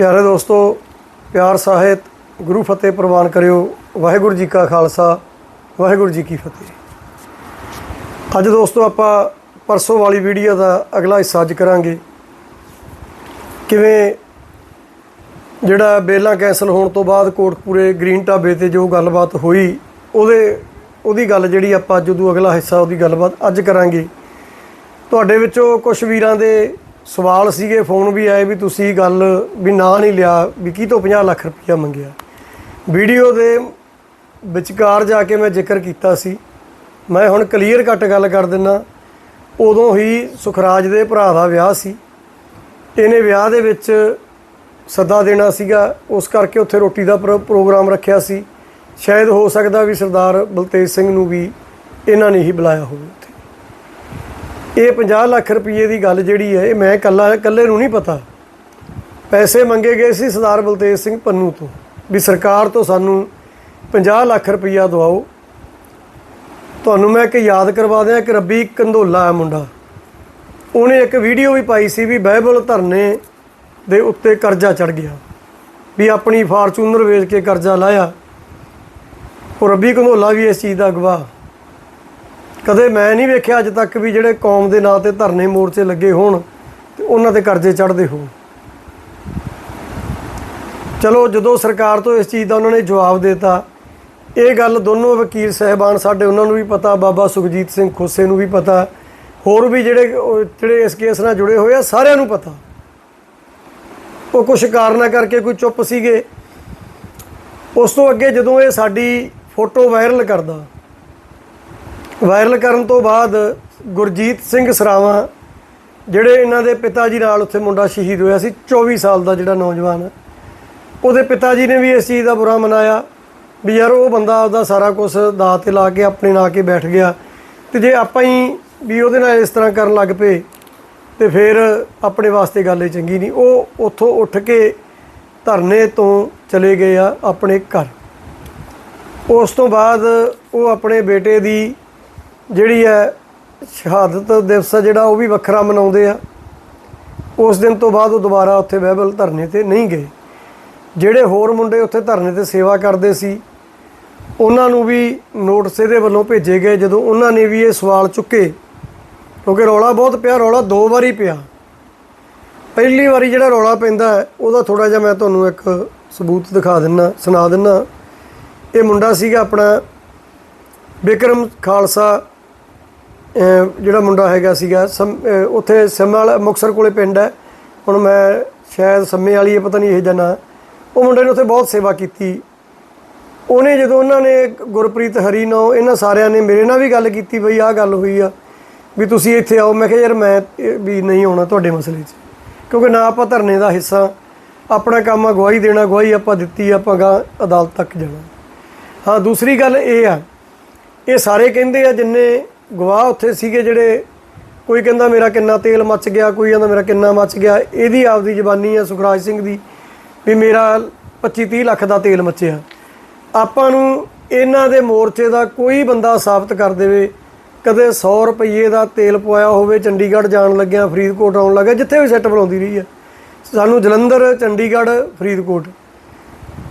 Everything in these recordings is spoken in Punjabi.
ਪਿਆਰੇ ਦੋਸਤੋ, ਪਿਆਰ ਸਾਹਿਤ, ਗੁਰੂ ਫਤਿਹ ਪ੍ਰਵਾਨ ਕਰਿਓ। ਵਾਹਿਗੁਰੂ ਜੀ ਕਾ ਖਾਲਸਾ, ਵਾਹਿਗੁਰੂ ਜੀ ਕੀ ਫਤਿਹ। ਅੱਜ ਦੋਸਤੋ, ਆਪਾਂ ਪਰਸੋਂ ਵਾਲੀ ਵੀਡੀਓ ਦਾ ਅਗਲਾ ਹਿੱਸਾ ਅੱਜ ਕਰਾਂਗੇ। ਕਿਵੇਂ ਜਿਹੜਾ ਬੇਲਾ ਕੈਂਸਲ ਹੋਣ ਤੋਂ ਬਾਅਦ ਕੋਟਪੂਰੇ ਗ੍ਰੀਨ ਢਾਬੇ ਤੇ ਜੋ ਗੱਲਬਾਤ ਹੋਈ, ਉਹਦੇ, ਉਹਦੀ ਗੱਲ ਜਿਹੜੀ ਆਪਾਂ ਜਦੋਂ ਅਗਲਾ ਹਿੱਸਾ, ਉਹਦੀ ਗੱਲਬਾਤ ਅੱਜ ਕਰਾਂਗੇ। ਤੁਹਾਡੇ ਵਿੱਚੋਂ ਕੁਝ ਵੀਰਾਂ ਦੇ ਸਵਾਲ ਸੀਗੇ, ਫੋਨ ਵੀ ਆਏ ਵੀ ਤੁਸੀਂ ਗੱਲ ਵੀ ਨਾ ਨਹੀਂ ਲਿਆ, ਵੀ ਕੀ ਤੋਂ 50 ਲੱਖ ਰੁਪਇਆ ਮੰਗਿਆ। ਵੀਡੀਓ ਦੇ ਵਿਚਕਾਰ ਜਾ ਕੇ ਮੈਂ ਜ਼ਿਕਰ ਕੀਤਾ ਸੀ। ਮੈਂ ਹੁਣ ਕਲੀਅਰ ਕੱਟ ਗੱਲ ਕਰ ਦਿੰਨਾ, ਉਦੋਂ ਹੀ ਸੁਖਰਾਜ ਦੇ ਭਰਾ ਦਾ ਵਿਆਹ ਸੀ। ਇਹਨੇ ਵਿਆਹ ਦੇ ਵਿੱਚ ਸੱਦਾ ਦੇਣਾ ਸੀਗਾ, ਉਸ ਕਰਕੇ ਉੱਥੇ ਰੋਟੀ ਦਾ ਪ੍ਰੋ- ਪ੍ਰੋਗਰਾਮ ਰੱਖਿਆ ਸੀ। ਸ਼ਾਇਦ ਹੋ ਸਕਦਾ ਵੀ ਸਰਦਾਰ ਬਲਤੇਜ ਸਿੰਘ ਨੂੰ ਵੀ ਇਹਨਾਂ ਨੇ ਹੀ ਬੁਲਾਇਆ ਹੋਵੇ। ਇਹ 50 ਲੱਖ ਰੁਪਏ ਦੀ ਗੱਲ ਜਿਹੜੀ ਹੈ, ਇਹ ਮੈਂ ਇਕੱਲਾ, ਇਕੱਲੇ ਨੂੰ ਨਹੀਂ ਪਤਾ। ਪੈਸੇ ਮੰਗੇ ਗਏ ਸੀ ਸਰਦਾਰ ਬਲਤੇਜ ਸਿੰਘ ਪੰਨੂ ਤੋਂ ਵੀ ਸਰਕਾਰ ਤੋਂ ਸਾਨੂੰ 50 ਲੱਖ ਰੁਪਈਆ ਦਵਾਓ। ਤੁਹਾਨੂੰ ਮੈਂ ਇੱਕ ਯਾਦ ਕਰਵਾ ਦਿਆਂ ਕਿ ਰੱਬੀ ਕੰਧੋਲਾ ਹੈ ਮੁੰਡਾ। ਉਹਨੇ ਇੱਕ ਵੀਡੀਓ ਵੀ ਪਾਈ ਸੀ ਵੀ ਬਾਈਬਲ ਧਰਨੇ ਦੇ ਉੱਤੇ ਕਰਜ਼ਾ ਚੜ ਗਿਆ। ਵੀ ਆਪਣੀ ਫਾਰਚੂਨਰ ਵੇਚ ਕੇ ਕਰਜ਼ਾ ਲਾਇਆ। ਉਹ ਰੱਬੀ ਕੰਧੋਲਾ ਵੀ ਇਸ ਚੀਜ਼ ਦਾ ਗਵਾਹ। ਕਦੇ ਮੈਂ ਨਹੀਂ ਵੇਖਿਆ ਅੱਜ ਤੱਕ ਵੀ ਜਿਹੜੇ ਕੌਮ ਦੇ ਨਾਂ ਤੇ ਧਰਨੇ ਮੋਰਚੇ ਲੱਗੇ ਹੋਣ ਤੇ ਉਹਨਾਂ ਤੇ ਕਰਜ਼ੇ ਚੜਦੇ ਹੋਣ। ਚਲੋ, ਜਦੋਂ ਸਰਕਾਰ ਤੋਂ ਇਸ ਚੀਜ਼ ਦਾ ਉਹਨਾਂ ਨੇ ਜਵਾਬ ਦਿੱਤਾ, ਇਹ ਗੱਲ ਦੋਨੋਂ ਵਕੀਲ ਸਹਿਬਾਨ ਸਾਡੇ ਉਹਨਾਂ ਨੂੰ ਵੀ ਪਤਾ, ਬਾਬਾ ਸੁਖਜੀਤ ਸਿੰਘ ਖੋਸੇ ਨੂੰ ਵੀ ਪਤਾ, ਹੋਰ ਵੀ ਜਿਹੜੇ ਜਿਹੜੇ ਇਸ ਕੇਸ ਨਾਲ ਜੁੜੇ ਹੋਏ ਆ, ਸਾਰਿਆਂ ਨੂੰ ਪਤਾ। ਉਹ ਕੁਝ ਕਾਰਨਾਂ ਕਰਕੇ ਕੋਈ ਚੁੱਪ ਸੀਗੇ। ਉਸ ਤੋਂ ਅੱਗੇ ਜਦੋਂ ਇਹ ਸਾਡੀ ਫੋਟੋ ਵਾਇਰਲ ਕਰਦਾ ਵਾਇਰਲ ਕਰਨ ਤੋਂ ਬਾਅਦ ਗੁਰਜੀਤ ਸਿੰਘ ਸਰਾਵਾਂ, ਜਿਹੜੇ ਇਹਨਾਂ ਦੇ ਪਿਤਾ ਜੀ ਨਾਲ ਉੱਥੇ ਮੁੰਡਾ ਸ਼ਹੀਦ ਹੋਇਆ ਸੀ 24 ਸਾਲ ਦਾ ਜਿਹੜਾ ਨੌਜਵਾਨ, ਉਹਦੇ ਪਿਤਾ ਜੀ ਨੇ ਵੀ ਇਸ ਚੀਜ਼ ਦਾ ਬੁਰਾ ਮਨਾਇਆ ਵੀ ਯਾਰ ਉਹ ਬੰਦਾ ਆਪਦਾ ਸਾਰਾ ਕੁਝ ਦਾਅ ਤੇ ਲਾ ਕੇ ਆਪਣੇ ਨਾਂ ਕੇ ਬੈਠ ਗਿਆ ਤੇ ਜੇ ਆਪਾਂ ਹੀ ਵੀ ਉਹਦੇ ਨਾਲ ਇਸ ਤਰ੍ਹਾਂ ਕਰਨ ਲੱਗ ਪਏ ਤੇ ਫਿਰ ਆਪਣੇ ਵਾਸਤੇ ਗੱਲ ਇਹ ਚੰਗੀ ਨਹੀਂ। ਉਹ ਉੱਥੋਂ ਉੱਠ ਕੇ ਧਰਨੇ ਤੋਂ ਚਲੇ ਗਏ ਆ ਆਪਣੇ ਘਰ। ਉਸ ਤੋਂ ਬਾਅਦ ਉਹ ਆਪਣੇ ਬੇਟੇ ਦੀ ਜਿਹੜੀ ਹੈ ਸ਼ਹਾਦਤ ਦਿਵਸ ਆ ਜਿਹੜਾ ਉਹ ਵੀ ਵੱਖਰਾ ਮਨਾਉਂਦੇ ਆ। ਉਸ ਦਿਨ ਤੋਂ ਬਾਅਦ ਉਹ ਦੁਬਾਰਾ ਉੱਥੇ ਬਾਈਬਲ ਧਰਨੇ ਤੇ ਨਹੀਂ ਗਏ। ਜਿਹੜੇ ਹੋਰ ਮੁੰਡੇ ਉੱਥੇ ਧਰਨੇ ਤੇ ਸੇਵਾ ਕਰਦੇ ਸੀ, ਉਹਨਾਂ ਨੂੰ ਵੀ ਨੋਟਿਸ ਇਹਦੇ ਵੱਲੋਂ ਭੇਜੇ ਗਏ ਜਦੋਂ ਉਹਨਾਂ ਨੇ ਵੀ ਇਹ ਸਵਾਲ ਚੁੱਕੇ। ਕਿਉਂਕਿ ਰੌਲਾ ਬਹੁਤ ਪਿਆ, ਰੌਲਾ ਦੋ ਵਾਰੀ ਪਿਆ। ਪਹਿਲੀ ਵਾਰੀ ਜਿਹੜਾ ਰੌਲਾ ਪੈਂਦਾ ਉਹਦਾ ਥੋੜਾ ਜਿਹਾ ਮੈਂ ਤੁਹਾਨੂੰ ਇੱਕ ਸਬੂਤ ਦਿਖਾ ਦਿੰਨਾ, ਸੁਣਾ ਦਿੰਨਾ। ਇਹ ਮੁੰਡਾ ਸੀਗਾ ਆਪਣਾ ਬਿਕਰਮ ਖਾਲਸਾ ਜਿਹੜਾ ਮੁੰਡਾ ਹੈਗਾ ਸੀਗਾ, ਸਮ- ਉੱਥੇ ਸੰਮੇ ਵਾਲਾ ਮੁਕਸਰ ਕੋਲੇ ਪਿੰਡ ਹੈ। ਹੁਣ ਮੈਂ ਸ਼ਾਇਦ ਸੰਮੇ ਵਾਲੀ ਹੈ, ਪਤਾ ਨਹੀਂ ਇਹ ਜਨਾ ਉਹ ਮੁੰਡੇ ਨੇ ਉੱਥੇ ਬਹੁਤ ਸੇਵਾ ਕੀਤੀ। ਉਹਨੇ ਜਦੋਂ ਉਹਨਾਂ ਨੇ ਗੁਰਪ੍ਰੀਤ ਹਰੀ ਨਾਲ, ਇਹਨਾਂ ਸਾਰਿਆਂ ਨੇ ਮੇਰੇ ਨਾਲ ਵੀ ਗੱਲ ਕੀਤੀ, ਬਈ ਆਹ ਗੱਲ ਹੋਈ ਆ, ਵੀ ਤੁਸੀਂ ਇੱਥੇ ਆਓ। ਮੈਂ ਕਿਹਾ, ਯਾਰ ਮੈਂ ਵੀ ਨਹੀਂ ਆਉਣਾ ਤੁਹਾਡੇ ਮਸਲੇ 'ਚ। ਕਿਉਂਕਿ ਨਾ ਆਪਾਂ ਧਰਨੇ ਦਾ ਹਿੱਸਾ, ਆਪਣਾ ਕੰਮ ਆ, ਗਵਾਹੀ ਦੇਣਾ, ਗਵਾਹੀ ਆਪਾਂ ਦਿੱਤੀ, ਆਪਾਂ ਗਾ ਅਦਾਲਤ ਤੱਕ ਜਾਣਾ। ਹਾਂ, ਦੂਸਰੀ ਗੱਲ ਇਹ ਆ, ਇਹ ਸਾਰੇ ਕਹਿੰਦੇ ਆ, ਜਿੰਨੇ ਗਵਾਹ ਉੱਥੇ ਸੀਗੇ ਜਿਹੜੇ ਕੋਈ ਕਹਿੰਦਾ ਮੇਰਾ ਕਿੰਨਾ ਤੇਲ ਮੱਚ ਗਿਆ, ਕੋਈ ਕਹਿੰਦਾ ਮੇਰਾ ਕਿੰਨਾ ਮੱਚ ਗਿਆ, ਇਹਦੀ ਆਪਦੀ ਜ਼ਬਾਨੀ ਆ ਸੁਖਰਾਜ ਸਿੰਘ ਦੀ ਵੀ ਮੇਰਾ 25 30 ਲੱਖ ਦਾ ਤੇਲ ਮੱਚਿਆ। ਆਪਾਂ ਨੂੰ ਇਹਨਾਂ ਦੇ ਮੋਰਚੇ ਦਾ ਕੋਈ ਬੰਦਾ ਸਾਬਤ ਕਰ ਦੇਵੇ, ਕਦੇ 100 ਰੁਪਏ ਦਾ ਤੇਲ ਪਵਾਇਆ ਹੋਵੇ, ਚੰਡੀਗੜ੍ਹ ਜਾਣ ਲੱਗਿਆ ਫਰੀਦਕੋਟ ਆਉਣ ਲੱਗਾ ਜਿੱਥੇ ਵੀ ਸੈੱਟ ਬਣਾਉਂਦੀ ਰਹੀ ਹੈ ਸਾਨੂੰ ਜਲੰਧਰ, ਚੰਡੀਗੜ੍ਹ, ਫਰੀਦਕੋਟ।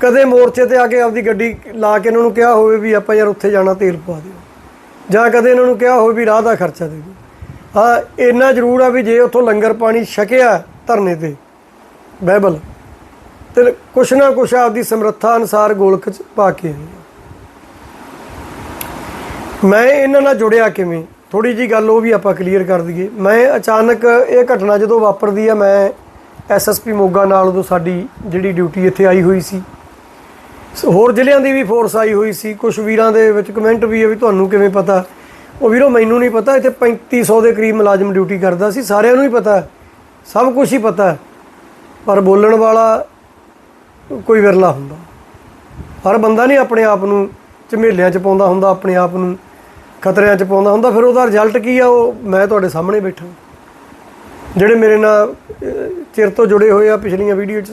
ਕਦੇ ਮੋਰਚੇ ਤੇ ਆ ਕੇ ਆਪਦੀ ਗੱਡੀ ਲਾ ਕੇ ਇਹਨਾਂ ਨੂੰ ਕਿਹਾ ਹੋਵੇ ਵੀ ਆਪਾਂ ਯਾਰ ਉੱਥੇ ਜਾਣਾ, ਤੇਲ ਪਵਾ ਦਿਓ। ਜਾਂ ਕਦੇ ਇਹਨਾਂ ਨੂੰ ਕਿਹਾ ਹੋਵੇ ਵੀ ਰਾਹ ਦਾ ਖਰਚਾ ਦੇ ਦਿਓ। ਹਾਂ ਇੰਨਾ ਜ਼ਰੂਰ ਆ ਵੀ ਜੇ ਉੱਥੋਂ ਲੰਗਰ ਪਾਣੀ ਛਕਿਆ ਧਰਨੇ ਤੇ ਬਾਈਬਲ ਤੇ ਕੁਛ ਨਾ ਕੁਛ ਆਪਦੀ ਸਮਰੱਥਾ ਅਨਸਾਰ ਗੋਲਕ ਚ ਪਾ ਕੇ ਆਏ ਮੈਂ ਇਹਨਾਂ ਨਾਲ ਜੁੜਿਆ ਕਿਵੇਂ? ਥੋੜੀ ਜੀ ਗੱਲ ਉਹ ਵੀ ਆਪਾਂ ਕਲੀਅਰ ਕਰ ਦਈਏ। ਮੈਂ ਅਚਾਨਕ ਇਹ ਘਟਨਾ ਜਦੋਂ ਵਾਪਰਦੀ ਆ, ਮੈਂ ਐਸਐਸਪੀ ਮੋਗਾ ਨਾਲ ਉਦੋਂ ਸਾਡੀ ਜਿਹੜੀ ਡਿਊਟੀ ਇੱਥੇ ਆਈ ਹੋਈ ਸੀ। ਹੋਰ ਜ਼ਿਲ੍ਹਿਆਂ ਦੀ ਵੀ ਫੋਰਸ ਆਈ ਹੋਈ ਸੀ। ਕੁਝ ਵੀਰਾਂ ਦੇ ਵਿੱਚ ਕਮੈਂਟ ਵੀ ਹੈ ਵੀ ਤੁਹਾਨੂੰ ਕਿਵੇਂ ਪਤਾ? ਉਹ ਵੀਰੋ, ਮੈਨੂੰ ਨਹੀਂ ਪਤਾ। ਇੱਥੇ 3500 ਦੇ ਕਰੀਬ ਮੁਲਾਜ਼ਮ ਡਿਊਟੀ ਕਰਦਾ ਸੀ। ਸਾਰਿਆਂ ਨੂੰ ਹੀ ਪਤਾ। ਸਭ ਕੁਝ ਹੀ ਪਤਾ। ਪਰ ਬੋਲਣ ਵਾਲਾ ਕੋਈ ਵਿਰਲਾ ਹੁੰਦਾ। ਹਰ ਬੰਦਾ ਨਹੀਂ ਆਪਣੇ ਆਪ ਨੂੰ ਝਮੇਲਿਆਂ 'ਚ ਪਾਉਂਦਾ ਹੁੰਦਾ, ਆਪਣੇ ਆਪ ਨੂੰ ਖਤਰਿਆਂ 'ਚ ਪਾਉਂਦਾ ਹੁੰਦਾ। ਫਿਰ ਉਹਦਾ ਰਿਜ਼ਲਟ ਕੀ ਆ? ਉਹ ਮੈਂ ਤੁਹਾਡੇ ਸਾਹਮਣੇ ਬੈਠਾ। ਜਿਹੜੇ ਮੇਰੇ ਨਾਲ ਚਿਰ ਤੋਂ ਜੁੜੇ ਹੋਏ ਆ ਪਿਛਲੀਆਂ ਵੀਡੀਓ 'ਚ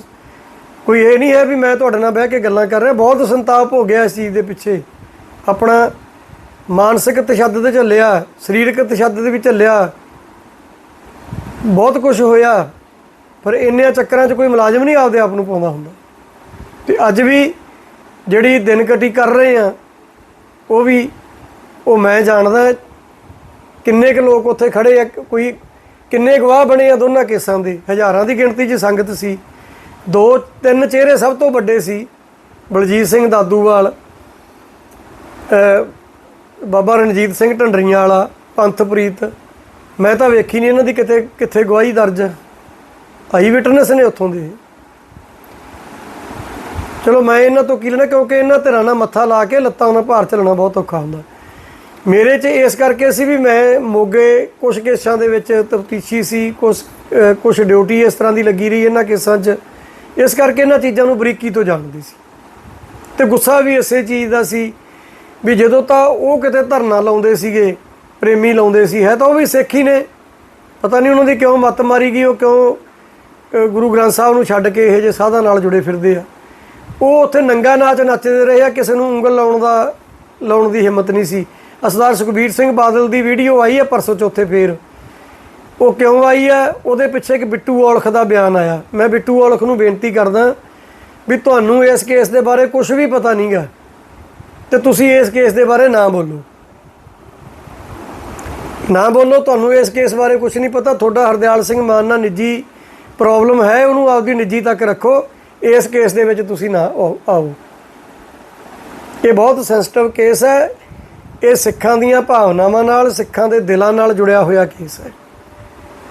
ਕੋਈ ਇਹ ਨਹੀਂ ਹੈ ਵੀ ਮੈਂ ਤੁਹਾਡੇ ਨਾਲ ਬਹਿ ਕੇ ਗੱਲਾਂ ਕਰ ਰਿਹਾ। ਬਹੁਤ ਸੰਤਾਪ ਹੋ ਗਿਆ ਇਸ ਚੀਜ਼ ਦੇ ਪਿੱਛੇ। ਆਪਣਾ ਮਾਨਸਿਕ ਤਸ਼ੱਦਦ ਝੱਲਿਆ, ਸਰੀਰਕ ਤਸ਼ੱਦਦ ਵੀ ਝੱਲਿਆ। ਬਹੁਤ ਕੁਝ ਹੋਇਆ, ਪਰ ਇੰਨਿਆਂ ਚੱਕਰਾਂ 'ਚ ਕੋਈ ਮੁਲਾਜ਼ਮ ਨਹੀਂ ਆਪਦੇ ਆਪ ਨੂੰ ਪਾਉਂਦਾ ਹੁੰਦਾ। ਤੇ ਅੱਜ ਵੀ ਜਿਹੜੀ ਦਿਨ ਕਟੀ ਕਰ ਰਹੇ ਆ, ਉਹ ਵੀ ਉਹ ਮੈਂ ਜਾਣਦਾ ਕਿੰਨੇ ਕੁ ਲੋਕ ਉੱਥੇ ਖੜੇ ਆ, ਕੋਈ ਕਿੰਨੇ ਗਵਾਹ ਬਣੇ ਆ ਦੋਨਾਂ ਕੇਸਾਂ ਦੇ। ਹਜ਼ਾਰਾਂ ਦੀ ਗਿਣਤੀ 'ਚ ਸੰਗਤ ਸੀ। ਦੋ ਤਿੰਨ ਚਿਹਰੇ ਸਭ ਤੋਂ ਵੱਡੇ ਸੀ, ਬਲਜੀਤ ਸਿੰਘ ਦਾਦੂਵਾਲ ਬਾਬਾ ਰਣਜੀਤ ਸਿੰਘ ਢੰਡਰੀਆਂ ਵਾਲਾ, ਪੰਥਪ੍ਰੀਤ। ਮੈਂ ਤਾਂ ਵੇਖੀ ਨਹੀਂ ਇਹਨਾਂ ਦੀ ਕਿਤੇ, ਕਿੱਥੇ ਗਵਾਹੀ ਦਰਜ। ਆਈ ਵਿਟਨੈਸ ਨੇ ਉੱਥੋਂ ਦੇ। ਚਲੋ ਮੈਂ ਇਹਨਾਂ ਤੋਂ ਕੀ ਲੈਣਾ, ਕਿਉਂਕਿ ਇਹਨਾਂ ਧਿਰਾਂ ਨਾਲ ਮੱਥਾ ਲਾ ਕੇ ਲੱਤਾਂ ਉਹਨਾਂ ਭਾਰ ਚੱਲਣਾ ਬਹੁਤ ਔਖਾ ਹੁੰਦਾ। ਮੇਰੇ 'ਚ ਇਸ ਕਰਕੇ ਸੀ ਵੀ ਮੈਂ ਮੋਗੇ ਕੁਝ ਕੇਸਾਂ ਦੇ ਵਿੱਚ ਤਫਤੀਸ਼ੀ ਸੀ ਕੁਝ ਕੁਝ ਡਿਊਟੀ ਇਸ ਤਰ੍ਹਾਂ ਦੀ ਲੱਗੀ ਰਹੀ ਇਹਨਾਂ ਕੇਸਾਂ 'ਚ। ਇਸ ਕਰਕੇ ਇਹਨਾਂ ਚੀਜ਼ਾਂ ਨੂੰ ਬਰੀਕੀ ਤੋਂ ਜਾਣਦੀ ਸੀ। ਤੇ ਗੁੱਸਾ ਵੀ ਇਸੇ ਚੀਜ਼ ਦਾ ਸੀ ਵੀ ਜਦੋਂ ਤਾਂ ਉਹ ਕਿਤੇ ਧਰਨਾ ਲਾਉਂਦੇ ਸੀਗੇ, ਪ੍ਰੇਮੀ ਲਾਉਂਦੇ ਸੀ, ਹੈ ਤਾਂ ਉਹ ਵੀ ਸਿੱਖ ਹੀ ਨੇ। ਪਤਾ ਨਹੀਂ ਉਹਨਾਂ ਦੀ ਕਿਉਂ ਮੱਤ ਮਾਰੀ ਗਈ, ਉਹ ਕਿਉਂ ਗੁਰੂ ਗ੍ਰੰਥ ਸਾਹਿਬ ਨੂੰ ਛੱਡ ਕੇ ਇਹੋ ਜਿਹੇ ਸਾਧਾਂ ਨਾਲ ਜੁੜੇ ਫਿਰਦੇ ਆ। ਉਹ ਉੱਥੇ ਨੰਗਾ ਨਾਚ ਨੱਚਦੇ ਰਹੇ ਆ, ਕਿਸੇ ਨੂੰ ਉਂਗਲ ਲਾਉਣ ਦਾ, ਲਾਉਣ ਦੀ ਹਿੰਮਤ ਨਹੀਂ ਸੀ। ਅਸਦਾਰ ਸੁਖਬੀਰ ਸਿੰਘ ਬਾਦਲ ਦੀ ਵੀਡੀਓ ਆਈ ਹੈ ਪਰਸੋਂ ਚੌਥੇ ਫੇਰ। ਉਹ ਕਿਉਂ ਆਈ ਹੈ? ਉਹਦੇ ਪਿੱਛੇ ਇੱਕ ਬਿੱਟੂ ਔਲਖ ਦਾ ਬਿਆਨ ਆਇਆ। ਮੈਂ ਬਿੱਟੂ ਔਲਖ ਨੂੰ ਬੇਨਤੀ ਕਰਦਾ ਵੀ ਤੁਹਾਨੂੰ ਇਸ ਕੇਸ ਦੇ ਬਾਰੇ ਕੁਝ ਵੀ ਪਤਾ ਨਹੀਂਗਾ ਤੇ ਤੁਸੀਂ ਇਸ ਕੇਸ ਦੇ ਬਾਰੇ ਨਾ ਬੋਲੋ। ਨਾ ਬੋਲੋ, ਤੁਹਾਨੂੰ ਇਸ ਕੇਸ ਬਾਰੇ ਕੁਝ ਨਹੀਂ ਪਤਾ। ਤੁਹਾਡਾ ਹਰਦਿਆਲ ਸਿੰਘ ਮਾਨ ਨਾਲ ਨਿੱਜੀ ਪ੍ਰੋਬਲਮ ਹੈ, ਉਹਨੂੰ ਆਪਦੀ ਨਿੱਜੀ ਤੱਕ ਰੱਖੋ। ਇਸ ਕੇਸ ਦੇ ਵਿੱਚ ਤੁਸੀਂ ਨਾ ਆਓ- ਇਹ ਬਹੁਤ ਸੈਂਸਿਟਿਵ ਕੇਸ ਹੈ। ਇਹ ਸਿੱਖਾਂ ਦੀਆਂ ਭਾਵਨਾਵਾਂ ਨਾਲ, ਸਿੱਖਾਂ ਦੇ ਦਿਲਾਂ ਨਾਲ ਜੁੜਿਆ ਹੋਇਆ ਕੇਸ ਹੈ।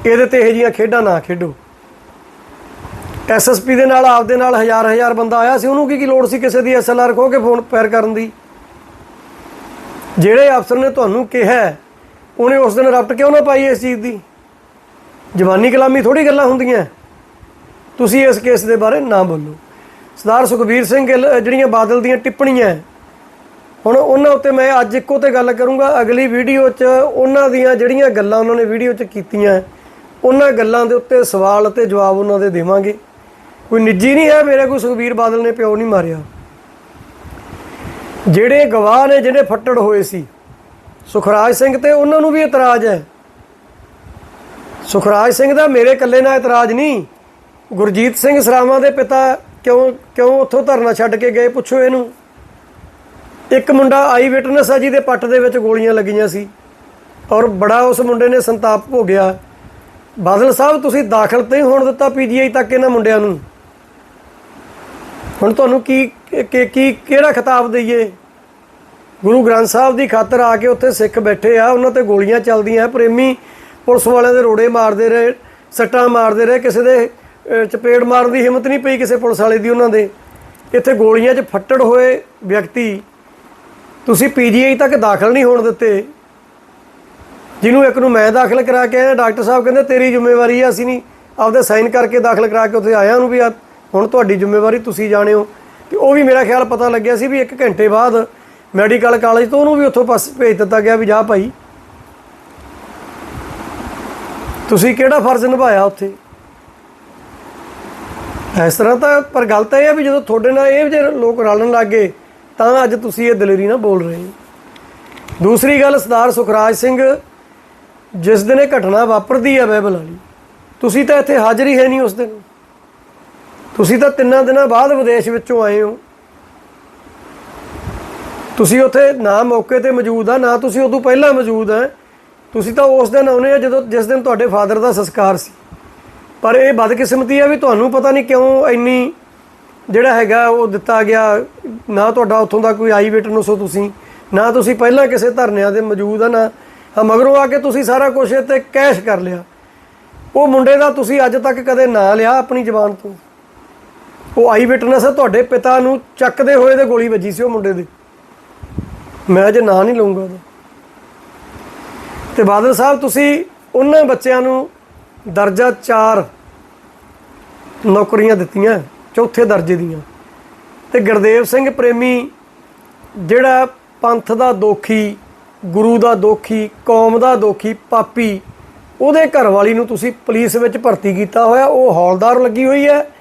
ਇਹਦੇ ਤੇ ਇਹ ਜੀਆਂ ਖੇਡਾਂ ਨਾ ਖੇਡੋ। ਐਸਐਸਪੀ ਦੇ ਨਾਲ, ਆਪਦੇ ਨਾਲ ਹਜ਼ਾਰ ਹਜ਼ਾਰ ਬੰਦਾ ਆਇਆ ਸੀ, ਉਹਨੂੰ ਕੀ ਕੀ ਲੋੜ ਸੀ ਕਿਸੇ ਦੀ ਐਸਐਲਆਰ ਖੋ ਕੇ ਫੋਨ ਪੈਰ ਕਰਨ ਦੀ? ਜਿਹੜੇ ਅਫਸਰ ਨੇ ਤੁਹਾਨੂੰ ਕਿਹਾ, ਉਹਨੇ ਉਸ ਦਿਨ ਰਪਟ ਕਿਉਂ ਨਾ ਪਾਈ ਇਸ ਚੀਜ਼ ਦੀ? ਜਵਾਨੀ ਕਲਾਮੀ ਥੋੜੀ ਗੱਲਾਂ ਹੁੰਦੀਆਂ। ਤੁਸੀਂ ਇਸ ਕੇਸ ਦੇ ਬਾਰੇ ਨਾ ਬੋਲੋ। ਸਰਦਾਰ ਸੁਖਬੀਰ ਸਿੰਘ ਗਿੱਲ ਜਿਹੜੀਆਂ ਬਾਦਲ ਦੀਆਂ ਟਿੱਪਣੀਆਂ, ਹੁਣ ਉਹਨਾਂ ਉੱਤੇ ਮੈਂ ਅੱਜ ਇੱਕੋ ਤੇ ਗੱਲ ਕਰੂੰਗਾ। ਅਗਲੀ ਵੀਡੀਓ 'ਚ ਉਹਨਾਂ ਦੀਆਂ ਜਿਹੜੀਆਂ ਗੱਲਾਂ ਉਹਨਾਂ ਨੇ ਵੀਡੀਓ 'ਚ ਕੀਤੀਆਂ ਉਹਨਾਂ ਗੱਲਾਂ ਦੇ ਉੱਤੇ ਸਵਾਲ ਅਤੇ ਜਵਾਬ ਉਹਨਾਂ ਦੇ ਦੇਵਾਂਗੇ। ਕੋਈ ਨਿੱਜੀ ਨਹੀਂ ਹੈ, ਮੇਰੇ ਕੋਈ ਸੁਖਬੀਰ ਬਾਦਲ ਨੇ ਪਿਓ ਨਹੀਂ ਮਾਰਿਆ। ਜਿਹੜੇ ਗਵਾਹ ਨੇ ਜਿਹੜੇ ਫੱਟੜ ਹੋਏ ਸੀ, ਸੁਖਰਾਜ ਸਿੰਘ ਤੇ ਉਹਨਾਂ ਨੂੰ ਵੀ ਇਤਰਾਜ਼ ਹੈ। ਸੁਖਰਾਜ ਸਿੰਘ ਦਾ ਮੇਰੇ ਇਕੱਲੇ ਨਾਲ ਇਤਰਾਜ਼ ਨਹੀਂ। ਗੁਰਜੀਤ ਸਿੰਘ ਸਰਾਵਾਂ ਦੇ ਪਿਤਾ ਕਿਉਂ ਕਿਉਂ ਉੱਥੋਂ ਧਰਨਾ ਛੱਡ ਕੇ ਗਏ, ਪੁੱਛੋ ਇਹਨੂੰ। ਇੱਕ ਮੁੰਡਾ ਆਈ ਵਿਟਨੈਸ ਆ ਜਿਹਦੇ ਪੱਟ ਦੇ ਵਿੱਚ ਗੋਲੀਆਂ ਲੱਗੀਆਂ ਸੀ। ਔਰ ਬੜਾ ਉਸ ਮੁੰਡੇ ਨੇ ਸੰਤਾਪ ਭੋਗਿਆ। ਬਾਦਲ ਸਾਹਿਬ ਤੁਸੀਂ ਦਾਖਲ ਤੇ ਹੋਣ ਦਿੱਤਾ ਪੀਜੀਆਈ ਤੱਕ ਇਹਨਾਂ ਮੁੰਡਿਆਂ ਨੂੰ? ਹੁਣ ਤੁਹਾਨੂੰ ਕੀ ਕੀ ਕਿਹੜਾ ਖਿਤਾਬ ਦਈਏ? ਗੁਰੂ ਗ੍ਰੰਥ ਸਾਹਿਬ ਦੀ ਖਾਤਰ ਆ ਕੇ ਉੱਥੇ ਸਿੱਖ ਬੈਠੇ ਆ ਉਹਨਾਂ ਤੇ ਗੋਲੀਆਂ ਚੱਲਦੀਆਂ ਪ੍ਰੇਮੀ ਪੁਲਿਸ ਵਾਲਿਆਂ ਦੇ ਰੋੜੇ ਮਾਰਦੇ ਰਹੇ ਸੱਟਾਂ ਮਾਰਦੇ ਰਹੇ ਕਿਸੇ ਦੇ ਅਹ, ਚਪੇੜ ਮਾਰਨ ਦੀ ਹਿੰਮਤ ਨਹੀਂ ਪਈ ਕਿਸੇ ਪੁਲਿਸ ਵਾਲੇ ਦੀ ਉਹਨਾਂ ਦੇ। ਇੱਥੇ ਗੋਲੀਆਂ 'ਚ ਫੱਟੜ ਹੋਏ ਵਿਅਕਤੀ ਤੁਸੀਂ ਪੀਜੀਆਈ ਤੱਕ ਦਾਖਲ ਨਹੀਂ ਹੋਣ ਦਿੱਤੇ। ਜਿਹਨੂੰ ਇੱਕ ਨੂੰ ਮੈਂ ਦਾਖਲ ਕਰਾ ਕੇ ਆਇਆ, ਡਾਕਟਰ ਸਾਹਿਬ ਕਹਿੰਦੇ ਤੇਰੀ ਜ਼ਿੰਮੇਵਾਰੀ ਆ, ਅਸੀਂ ਨਹੀਂ ਆਪਦੇ ਸਾਈਨ ਕਰਕੇ ਦਾਖਲ ਕਰਾ ਕੇ ਉੱਥੇ ਆਇਆ ਉਹਨੂੰ ਵੀ ਆ, ਹੁਣ ਤੁਹਾਡੀ ਜ਼ਿੰਮੇਵਾਰੀ ਤੁਸੀਂ ਜਾਣਿਓ। ਤੇ ਉਹ ਵੀ ਮੇਰਾ ਖਿਆਲ ਪਤਾ ਲੱਗਿਆ ਸੀ ਵੀ 1 ਘੰਟੇ ਬਾਅਦ ਮੈਡੀਕਲ ਕਾਲਜ ਤੋਂ ਉਹਨੂੰ ਵੀ ਉੱਥੋਂ ਪਾਸ ਭੇਜ ਦਿੱਤਾ ਗਿਆ ਵੀ ਜਾ ਭਾਈ। ਤੁਸੀਂ ਕਿਹੜਾ ਫਰਜ਼ ਨਿਭਾਇਆ ਉੱਥੇ? ਇਸ ਤਰ੍ਹਾਂ ਤਾਂ, ਪਰ ਗੱਲ ਤਾਂ ਇਹ ਹੈ ਵੀ ਜਦੋਂ ਤੁਹਾਡੇ ਨਾਲ ਇਹ ਜਿਹੇ ਲੋਕ ਰਲਣ ਲੱਗੇ ਤਾਂ ਅੱਜ ਤੁਸੀਂ ਇਹ ਦਲੇਰੀ ਨਾਲ ਬੋਲ ਰਹੇ ਹੋ। ਦੂਸਰੀ ਗੱਲ ਸਰਦਾਰ ਸੁਖਰਾਜ ਸਿੰਘ ਜਿਸ ਦਿਨ ਇਹ ਘਟਨਾ ਵਾਪਰਦੀ ਹੈ ਬਾਈਬਲ ਵਾਲੀ, ਤੁਸੀਂ ਤਾਂ ਇੱਥੇ ਹਾਜ਼ਰ ਹੀ ਹੈ ਨਹੀਂ ਉਸ ਦਿਨ। ਤੁਸੀਂ ਤਾਂ ਤਿੰਨਾਂ ਦਿਨਾਂ ਬਾਅਦ ਵਿਦੇਸ਼ ਵਿੱਚੋਂ ਆਏ ਹੋ। ਤੁਸੀਂ ਉੱਥੇ ਨਾ ਮੌਕੇ ਤੇ ਮੌਜੂਦ ਆ, ਨਾ ਤੁਸੀਂ ਉਦੋਂ ਪਹਿਲਾਂ ਮੌਜੂਦ ਆ। ਤੁਸੀਂ ਤਾਂ ਉਸ ਦਿਨ ਆਉਨੇ ਆ ਜਦੋਂ ਜਿਸ ਦਿਨ ਤੁਹਾਡੇ ਫਾਦਰ ਦਾ ਸੰਸਕਾਰ ਸੀ। ਪਰ ਇਹ ਬਦਕਿਸਮਤੀ ਆ ਵੀ ਤੁਹਾਨੂੰ ਪਤਾ ਨਹੀਂ ਕਿਉਂ ਇੰਨੀ ਜਿਹੜਾ ਹੈਗਾ ਉਹ ਦਿੱਤਾ ਗਿਆ, ਨਾ ਤੁਹਾਡਾ ਉੱਥੋਂ ਦਾ ਕੋਈ ਆਈ ਵੇਟ ਨੂੰ ਸੋ ਤੁਸੀਂ, ਨਾ ਤੁਸੀਂ ਪਹਿਲਾਂ ਕਿਸੇ ਧਰਨਿਆਂ ਦੇ ਮੌਜੂਦ ਆ, ਨਾ ਮਗਰੋਂ ਆ ਕੇ ਤੁਸੀਂ ਸਾਰਾ ਕੁਝ ਤੇ ਕੈਸ਼ ਕਰ ਲਿਆ। ਉਹ ਮੁੰਡੇ ਦਾ ਤੁਸੀਂ ਅੱਜ ਤੱਕ ਕਦੇ ਨਾਂ ਲਿਆ ਆਪਣੀ ਜ਼ਬਾਨ ਤੋਂ? ਉਹ ਆਈ ਵਿਟਨੈਸ ਹੈ ਤੁਹਾਡੇ ਪਿਤਾ ਨੂੰ ਚੱਕਦੇ ਹੋਏ ਦੇ ਗੋਲੀ ਵੱਜੀ ਸੀ ਉਹ ਮੁੰਡੇ ਦੀ। ਮੈਂ ਅਜੇ ਨਾਂ ਨਹੀਂ ਲਊਂਗਾ ਉਹਦਾ। ਤੇ ਬਾਦਲ ਸਾਹਿਬ, ਤੁਸੀਂ ਉਹਨਾਂ ਬੱਚਿਆਂ ਨੂੰ ਦਰਜਾ 4 ਨੌਕਰੀਆਂ ਦਿੱਤੀਆਂ, ਚੌਥੇ ਦਰਜੇ ਦੀਆਂ। ਤੇ ਗੁਰਦੇਵ ਸਿੰਘ ਪ੍ਰੇਮੀ, ਜਿਹੜਾ ਪੰਥ ਦਾ ਦੋਖੀ ਗੁਰੂ ਦਾ ਦੋਖੀ, ਕੌਮ ਦਾ ਦੋਖੀ, ਪਾਪੀ, ਉਹਦੇ ਘਰ ਵਾਲੀ ਨੂੰ ਤੁਸੀਂ ਪੁਲਿਸ ਵਿੱਚ ਭਰਤੀ ਕੀਤਾ ਹੋਇਆ, ਉਹ ਹੌਲਦਾਰ ਲੱਗੀ ਹੋਈ ਹੈ।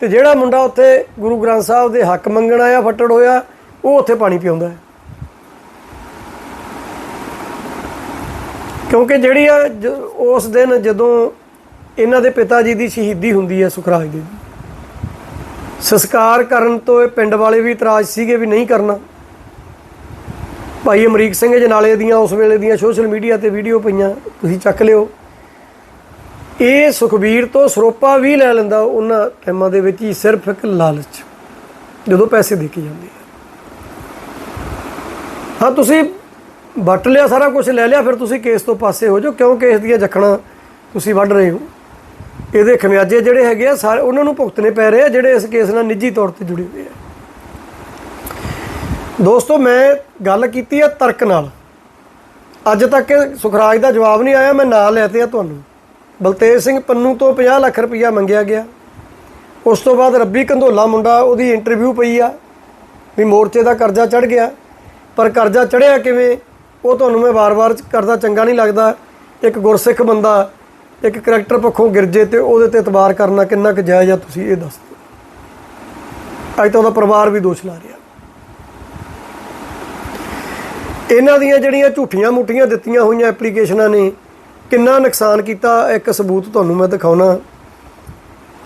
ਤੇ ਜਿਹੜਾ ਮੁੰਡਾ ਉੱਥੇ ਗੁਰੂ ਗ੍ਰੰਥ ਸਾਹਿਬ ਦੇ ਹੱਕ ਮੰਗਣ ਆਇਆ, ਫੱਟੜ ਹੋਇਆ, ਉਹ ਉੱਥੇ ਪਾਣੀ ਪਿਆਉਂਦਾ ਹੈ। ਕਿਉਂਕਿ ਜਿਹੜੀ ਆ, ਜ- ਉਸ ਦਿਨ ਜਦੋਂ ਇਹਨਾਂ ਦੇ ਪਿਤਾ ਜੀ ਦੀ ਸ਼ਹੀਦੀ ਹੁੰਦੀ ਹੈ ਸੁਖਰਾਜ ਦੇ ਦੀ, ਸੰਸਕਾਰ ਕਰਨ ਤੋਂ ਇਹ ਪਿੰਡ ਵਾਲੇ ਵੀ ਇਤਰਾਜ਼ ਸੀਗੇ ਵੀ ਨਹੀਂ ਕਰਨਾ। ਭਾਈ ਅਮਰੀਕ ਸਿੰਘ ਜਨਾਲੇ ਦੀਆਂ ਉਸ ਵੇਲੇ ਦੀਆਂ ਸੋਸ਼ਲ ਮੀਡੀਆ ਤੇ ਵੀਡੀਓ ਪਈਆਂ, ਤੁਸੀਂ ਚੱਕ ਲਿਓ। ਇਹ ਸੁਖਬੀਰ ਤੋਂ ਸਰੋਪਾ ਵੀ ਲੈ ਲੈਂਦਾ ਉਹਨਾਂ ਟਾਈਮਾਂ ਦੇ ਵਿੱਚ ਹੀ, ਸਿਰਫ ਇੱਕ ਲਾਲਚ, ਜਦੋਂ ਪੈਸੇ ਦੇ ਕੇ ਜਾਂਦੇ ਆ। ਹਾਂ, ਤੁਸੀਂ ਵੱਟ ਲਿਆ, ਸਾਰਾ ਕੁਝ ਲੈ ਲਿਆ, ਫਿਰ ਤੁਸੀਂ ਕੇਸ ਤੋਂ ਪਾਸੇ ਹੋ ਜਾਓ, ਕਿਉਂ ਕੇਸ ਦੀਆਂ ਜਖਣਾ ਤੁਸੀਂ ਵੱਢ ਰਹੇ ਹੋ? ਇਹਦੇ ਖਮਿਆਜੇ ਜਿਹੜੇ ਹੈਗੇ ਆ ਸਾਰੇ ਉਹਨਾਂ ਨੂੰ ਭੁਗਤਣੇ ਪੈ ਰਹੇ ਆ, ਜਿਹੜੇ ਇਸ ਕੇਸ ਨਾਲ ਨਿੱਜੀ ਤੌਰ ਤੇ ਜੁੜੇ ਹੋਏ ਆ। ਦੋਸਤੋ, ਮੈਂ ਗੱਲ ਕੀਤੀ ਆ ਤਰਕ ਨਾਲ। ਅੱਜ ਤੱਕ ਸੁਖਰਾਜ ਦਾ ਜਵਾਬ ਨਹੀਂ ਆਇਆ, ਮੈਂ ਨਾਂ ਲੈ ਤੇ ਆ ਤੁਹਾਨੂੰ। ਬਲਤੇਜ ਸਿੰਘ ਪੰਨੂ ਤੋਂ 50 ਲੱਖ ਰੁਪਈਆ ਮੰਗਿਆ ਗਿਆ। ਉਸ ਤੋਂ ਬਾਅਦ ਰੱਬੀ ਕੰਧੋਲਾ ਮੁੰਡਾ ਉਹਦੀ ਇੰਟਰਵਿਊ ਪਈ ਆ, ਵੀ ਮੋਰਚੇ ਦਾ ਕਰਜ਼ਾ ਚੜ ਗਿਆ। ਪਰ ਕਰਜ਼ਾ ਚੜਿਆ ਕਿਵੇਂ, ਉਹ ਤੁਹਾਨੂੰ ਮੈਂ ਵਾਰ-ਵਾਰ ਕਰਦਾ ਚੰਗਾ ਨਹੀਂ ਲੱਗਦਾ। ਇੱਕ ਗੁਰਸਿੱਖ ਬੰਦਾ, ਇੱਕ ਕਰੈਕਟਰ ਪੱਖੋਂ ਗਿਰਜੇ ਤੇ ਉਹਦੇ ਤੇ ਇਤਬਾਰ ਕਰਨਾ ਕਿੰਨਾ ਕੁ ਜਾਇਜ਼ ਆ, ਤੁਸੀਂ ਇਹ ਦੱਸ ਦਿਓ। ਅੱਜ ਤਾਂ ਉਹਦਾ ਪਰਿਵਾਰ ਵੀ ਦੋਸ਼ ਲਾ ਰਿਹਾ। ਇਹਨਾਂ ਦੀਆਂ ਜਿਹੜੀਆਂ ਝੂਠੀਆਂ ਮੁੱਠੀਆਂ ਦਿੱਤੀਆਂ ਹੋਈਆਂ ਐਪਲੀਕੇਸ਼ਨਾਂ ਨੇ ਕਿੰਨਾ ਨੁਕਸਾਨ ਕੀਤਾ, ਇੱਕ ਸਬੂਤ ਤੁਹਾਨੂੰ ਮੈਂ ਦਿਖਾਉਣਾ।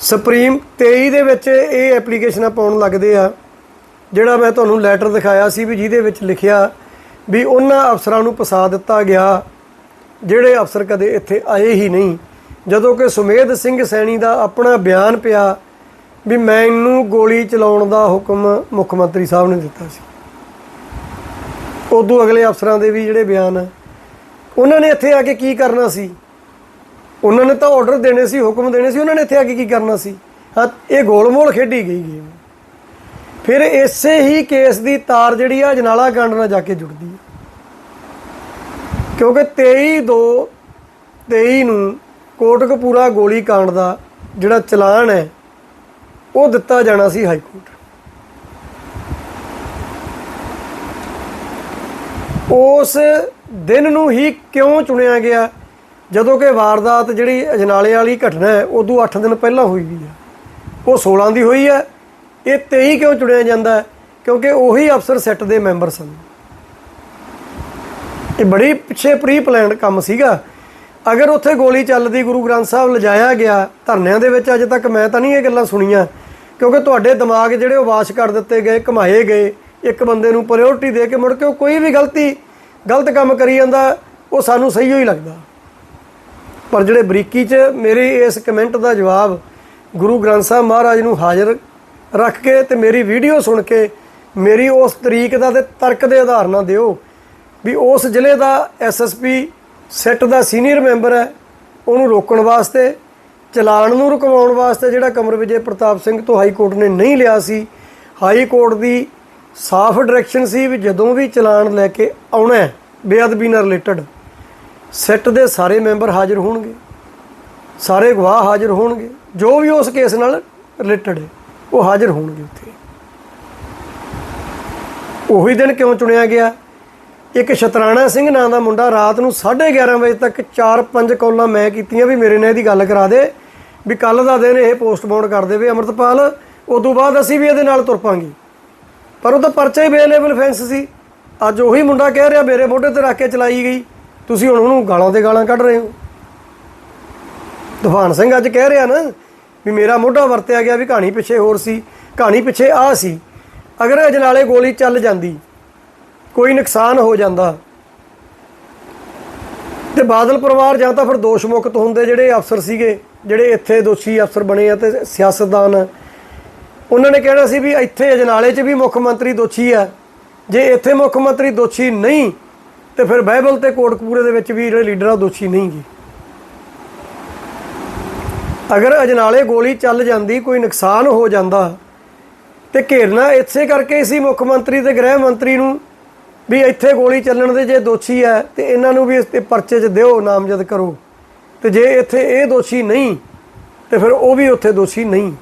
ਸੁਪਰੀਮ 23 ਦੇ ਵਿੱਚ ਇਹ ਐਪਲੀਕੇਸ਼ਨਾਂ ਪਾਉਣ ਲੱਗਦੇ ਆ, ਜਿਹੜਾ ਮੈਂ ਤੁਹਾਨੂੰ ਲੈਟਰ ਦਿਖਾਇਆ ਸੀ ਵੀ ਜਿਹਦੇ ਵਿੱਚ ਲਿਖਿਆ ਵੀ ਉਹਨਾਂ ਅਫਸਰਾਂ ਨੂੰ ਫਸਾ ਦਿੱਤਾ ਗਿਆ, ਜਿਹੜੇ ਅਫਸਰ ਕਦੇ ਇੱਥੇ ਆਏ ਹੀ ਨਹੀਂ। ਜਦੋਂ ਕਿ ਸੁਮੇਧ ਸਿੰਘ ਸੈਣੀ ਦਾ ਆਪਣਾ ਬਿਆਨ ਪਿਆ ਵੀ ਮੈਨੂੰ ਗੋਲੀ ਚਲਾਉਣ ਦਾ ਹੁਕਮ ਮੁੱਖ ਮੰਤਰੀ ਸਾਹਿਬ ਨੇ ਦਿੱਤਾ ਸੀ। ਉਦੋਂ ਅਗਲੇ ਅਫਸਰਾਂ ਦੇ ਵੀ ਜਿਹੜੇ ਬਿਆਨ ਆ, ਉਹਨਾਂ ਨੇ ਇੱਥੇ ਆ ਕੇ ਕੀ ਕਰਨਾ ਸੀ? ਉਹਨਾਂ ਨੇ ਤਾਂ ਆਰਡਰ ਦੇਣੇ ਸੀ, ਹੁਕਮ ਦੇਣੇ ਸੀ, ਉਹਨਾਂ ਨੇ ਇੱਥੇ ਆ ਕੇ ਕੀ ਕਰਨਾ ਸੀ? ਹਾਂ ਇਹ ਗੋਲਮੋਲ ਖੇਡੀ ਗਈ ਗੇਮ ਫਿਰ ਇਸੇ ਹੀ ਕੇਸ ਦੀ ਤਾਰ ਜਿਹੜੀ ਆ, ਜਨਾਲਾ ਕਾਂਡ ਨਾਲ ਜਾ ਕੇ ਜੁੜਦੀ ਹੈ ਕਿਉਂਕਿ 23 2 23 ਨੂੰ ਕੋਟਕਪੂਰਾ ਗੋਲੀ ਕਾਂਡ ਦਾ ਜਿਹੜਾ ਚਲਾਨ ਹੈ, ਉਹ ਦਿੱਤਾ ਜਾਣਾ ਸੀ ਹਾਈ ਕੋਰਟ ਉਸ ਦਿਨ ਨੂੰ ਹੀ ਕਿਉਂ ਚੁਣਿਆ ਗਿਆ? ਜਦੋਂ ਕਿ ਵਾਰਦਾਤ ਜਿਹੜੀ ਅਜਨਾਲੇ ਵਾਲੀ ਘਟਨਾ ਹੈ, ਉਦੋਂ 8 ਦਿਨ ਪਹਿਲਾਂ ਹੋਈ ਵੀ ਹੈ। ਉਹ 16 ਦੀ ਹੋਈ ਹੈ। ਇਹ 23 ਕਿਉਂ ਚੁਣਿਆ ਜਾਂਦਾ ਕਿਉਂਕਿ ਉਹੀ ਅਫਸਰ ਸੈੱਟ ਦੇ ਮੈਂਬਰ ਸਨ। ਇਹ ਬੜੀ ਪਿੱਛੇ ਪ੍ਰੀ ਪਲਾਨਡ ਕੰਮ ਸੀਗਾ। ਅਗਰ ਉੱਥੇ ਗੋਲੀ ਚੱਲਦੀ ਗੁਰੂ ਗ੍ਰੰਥ ਸਾਹਿਬ ਲਿਜਾਇਆ ਗਿਆ, ਧਰਨਿਆਂ ਦੇ ਵਿੱਚ ਅਜੇ ਤੱਕ ਮੈਂ ਤਾਂ ਨਹੀਂ ਇਹ ਗੱਲਾਂ ਸੁਣੀਆਂ, ਕਿਉਂਕਿ ਤੁਹਾਡੇ ਦਿਮਾਗ ਜਿਹੜੇ ਉਹ ਵਾਸ਼ ਕਰ ਦਿੱਤੇ ਗਏ, ਘਮਾਏ ਗਏ ਇੱਕ ਬੰਦੇ ਨੂੰ ਪ੍ਰਾਇੋਰਟੀ ਦੇ ਕੇ ਮੁੜ ਕੇ ਉਹ ਕੋਈ ਵੀ ਗਲਤੀ, ਗਲਤ ਕੰਮ ਕਰੀ ਜਾਂਦਾ, ਉਹ ਸਾਨੂੰ ਸਹੀ ਹੀ ਲੱਗਦਾ। ਪਰ ਜਿਹੜੇ ਬਰੀਕੀ 'ਚ ਮੇਰੇ ਇਸ ਕਮੈਂਟ ਦਾ ਜਵਾਬ ਗੁਰੂ ਗ੍ਰੰਥ ਸਾਹਿਬ ਮਹਾਰਾਜ ਨੂੰ ਹਾਜ਼ਰ ਰੱਖ ਕੇ ਤੇ ਮੇਰੀ ਵੀਡੀਓ ਸੁਣ ਕੇ ਮੇਰੀ ਉਸ ਤਰੀਕ ਦਾ ਤੇ ਤਰਕ ਦੇ ਆਧਾਰ ਨਾਲ ਦਿਓ ਵੀ ਉਸ ਜ਼ਿਲ੍ਹੇ ਦਾ ਐਸਐਸਪੀ ਸੈੱਟ ਦਾ ਸੀਨੀਅਰ ਮੈਂਬਰ ਹੈ, ਉਹਨੂੰ ਰੋਕਣ ਵਾਸਤੇ, ਚਲਾਨ ਨੂੰ ਰੁਕਵਾਉਣ ਵਾਸਤੇ ਜਿਹੜਾ ਕਮਰ ਵਿਜੇ ਪ੍ਰਤਾਪ ਸਿੰਘ ਤੋਂ ਹਾਈ ਕੋਰਟ ਨੇ ਨਹੀਂ ਲਿਆ ਸੀ, ਹਾਈ ਕੋਰਟ ਦੀ ਸਾਫ਼ ਡਾਇਰੈਕਸ਼ਨ ਸੀ ਵੀ ਜਦੋਂ ਵੀ ਚਲਾਨ ਲੈ ਕੇ ਆਉਣਾ ਹੈ, ਬੇਅਦਬੀ ਨਾਲ ਰਿਲੇਟਡ ਸੈੱਟ ਦੇ ਸਾਰੇ ਮੈਂਬਰ ਹਾਜ਼ਰ ਹੋਣਗੇ, ਸਾਰੇ ਗਵਾਹ ਹਾਜ਼ਰ ਹੋਣਗੇ, ਜੋ ਵੀ ਉਸ ਕੇਸ ਨਾਲ ਰਿਲੇਟਡ ਹੈ, ਉਹ ਹਾਜ਼ਰ ਹੋਣਗੇ ਉੱਥੇ। ਉਹੀ ਦਿਨ ਕਿਉਂ ਚੁਣਿਆ ਗਿਆ? ਇੱਕ ਸ਼ਤਰਾਣਾ ਸਿੰਘ ਨਾਂ ਦਾ ਮੁੰਡਾ ਰਾਤ ਨੂੰ 11:30 ਵਜੇ ਤੱਕ 4-5 ਕਾਲਾਂ ਮੈਂ ਕੀਤੀਆਂ ਵੀ ਮੇਰੇ ਨਾਲ ਇਹਦੀ ਗੱਲ ਕਰਾ ਦੇ, ਵੀ ਕੱਲ ਦਾ ਦਿਨ ਇਹ ਪੋਸਟਪੋਨ ਕਰ ਦੇਵੇ ਅਮਰਤਪਾਲ ਉਸ ਤੋਂ ਬਾਅਦ ਅਸੀਂ ਵੀ ਇਹਦੇ ਨਾਲ ਤੁਰ ਪਾਂਗੇ। ਪਰ ਉਹ ਤਾਂ ਪਰਚਾ ਹੀ ਬੇਲੇਬਲ ਫੈਂਸ ਸੀ। ਅੱਜ ਉਹੀ ਮੁੰਡਾ ਕਹਿ ਰਿਹਾ, ਮੇਰੇ ਮੋਢੇ ਤੇ ਰੱਖ ਕੇ ਚਲਾਈ ਗਈ। ਤੁਸੀਂ ਹੁਣ ਉਹਨੂੰ ਗਾਲਾਂ ਤੇ ਗਾਲਾਂ ਕੱਢ ਰਹੇ ਹੋ। ਤੂਫਾਨ ਸਿੰਘ ਅੱਜ ਕਹਿ ਰਿਹਾ ਨਾ ਵੀ ਮੇਰਾ ਮੋਢਾ ਵਰਤਿਆ ਗਿਆ ਵੀ ਕਹਾਣੀ ਪਿੱਛੇ ਹੋਰ ਸੀ, ਕਹਾਣੀ ਪਿੱਛੇ ਆ ਸੀ। ਅਗਰ ਅਜਨਾਲੇ ਗੋਲੀ ਚੱਲ ਜਾਂਦੀ, ਕੋਈ ਨੁਕਸਾਨ ਹੋ ਜਾਂਦਾ। ਤੇ ਬਾਦਲ ਪਰਿਵਾਰ ਜਾਂ ਤਾਂ ਫਿਰ ਦੋਸ਼ ਮੁਕਤ ਹੁੰਦੇ ਜਿਹੜੇ ਅਫਸਰ ਸੀਗੇ, ਜਿਹੜੇ ਇੱਥੇ ਦੋਸ਼ੀ ਅਫਸਰ ਬਣੇ ਆ ਤੇ ਸਿਆਸਤਦਾਨ ਉਹਨਾਂ ਨੇ ਕਹਿਣਾ ਸੀ ਵੀ ਇੱਥੇ ਅਜਨਾਲੇ 'ਚ ਵੀ ਮੁੱਖ ਮੰਤਰੀ ਦੋਸ਼ੀ ਆ। ਜੇ ਇੱਥੇ ਮੁੱਖ ਮੰਤਰੀ ਦੋਸ਼ੀ ਨਹੀਂ, ਤੇ ਫਿਰ ਬਾਈਬਲ ਤੇ ਕੋਟਕਪੂਰੇ ਦੇ ਵਿੱਚ ਵੀ ਜਿਹੜੇ ਲੀਡਰ ਆ ਦੋਸ਼ੀ ਨਹੀਂ ਨਹੀਂਗੇ ਅਗਰ ਅਜਨਾਲੇ ਗੋਲੀ ਚੱਲ ਜਾਂਦੀ, ਕੋਈ ਨੁਕਸਾਨ ਹੋ ਜਾਂਦਾ, ਤੇ ਘੇਰਨਾ ਇਸੇ ਕਰਕੇ ਸੀ ਮੁੱਖ ਮੰਤਰੀ ਤੇ ਗ੍ਰਹਿ ਮੰਤਰੀ ਨੂੰ ਵੀ ਇੱਥੇ ਗੋਲੀ ਚੱਲਣ ਦੇ ਜੇ ਦੋਸ਼ੀ ਹੈ ਤੇ ਇਹਨਾਂ ਨੂੰ ਵੀ ਇਸ ਤੇ ਪਰਚੇ 'ਚ ਦਿਓ, ਨਾਮਜ਼ਦ ਕਰੋ। ਤੇ ਜੇ ਇੱਥੇ ਇਹ ਦੋਸ਼ੀ ਨਹੀਂ, ਤੇ ਫਿਰ ਉਹ ਵੀ ਉੱਥੇ ਦੋਸ਼ੀ ਨਹੀਂ।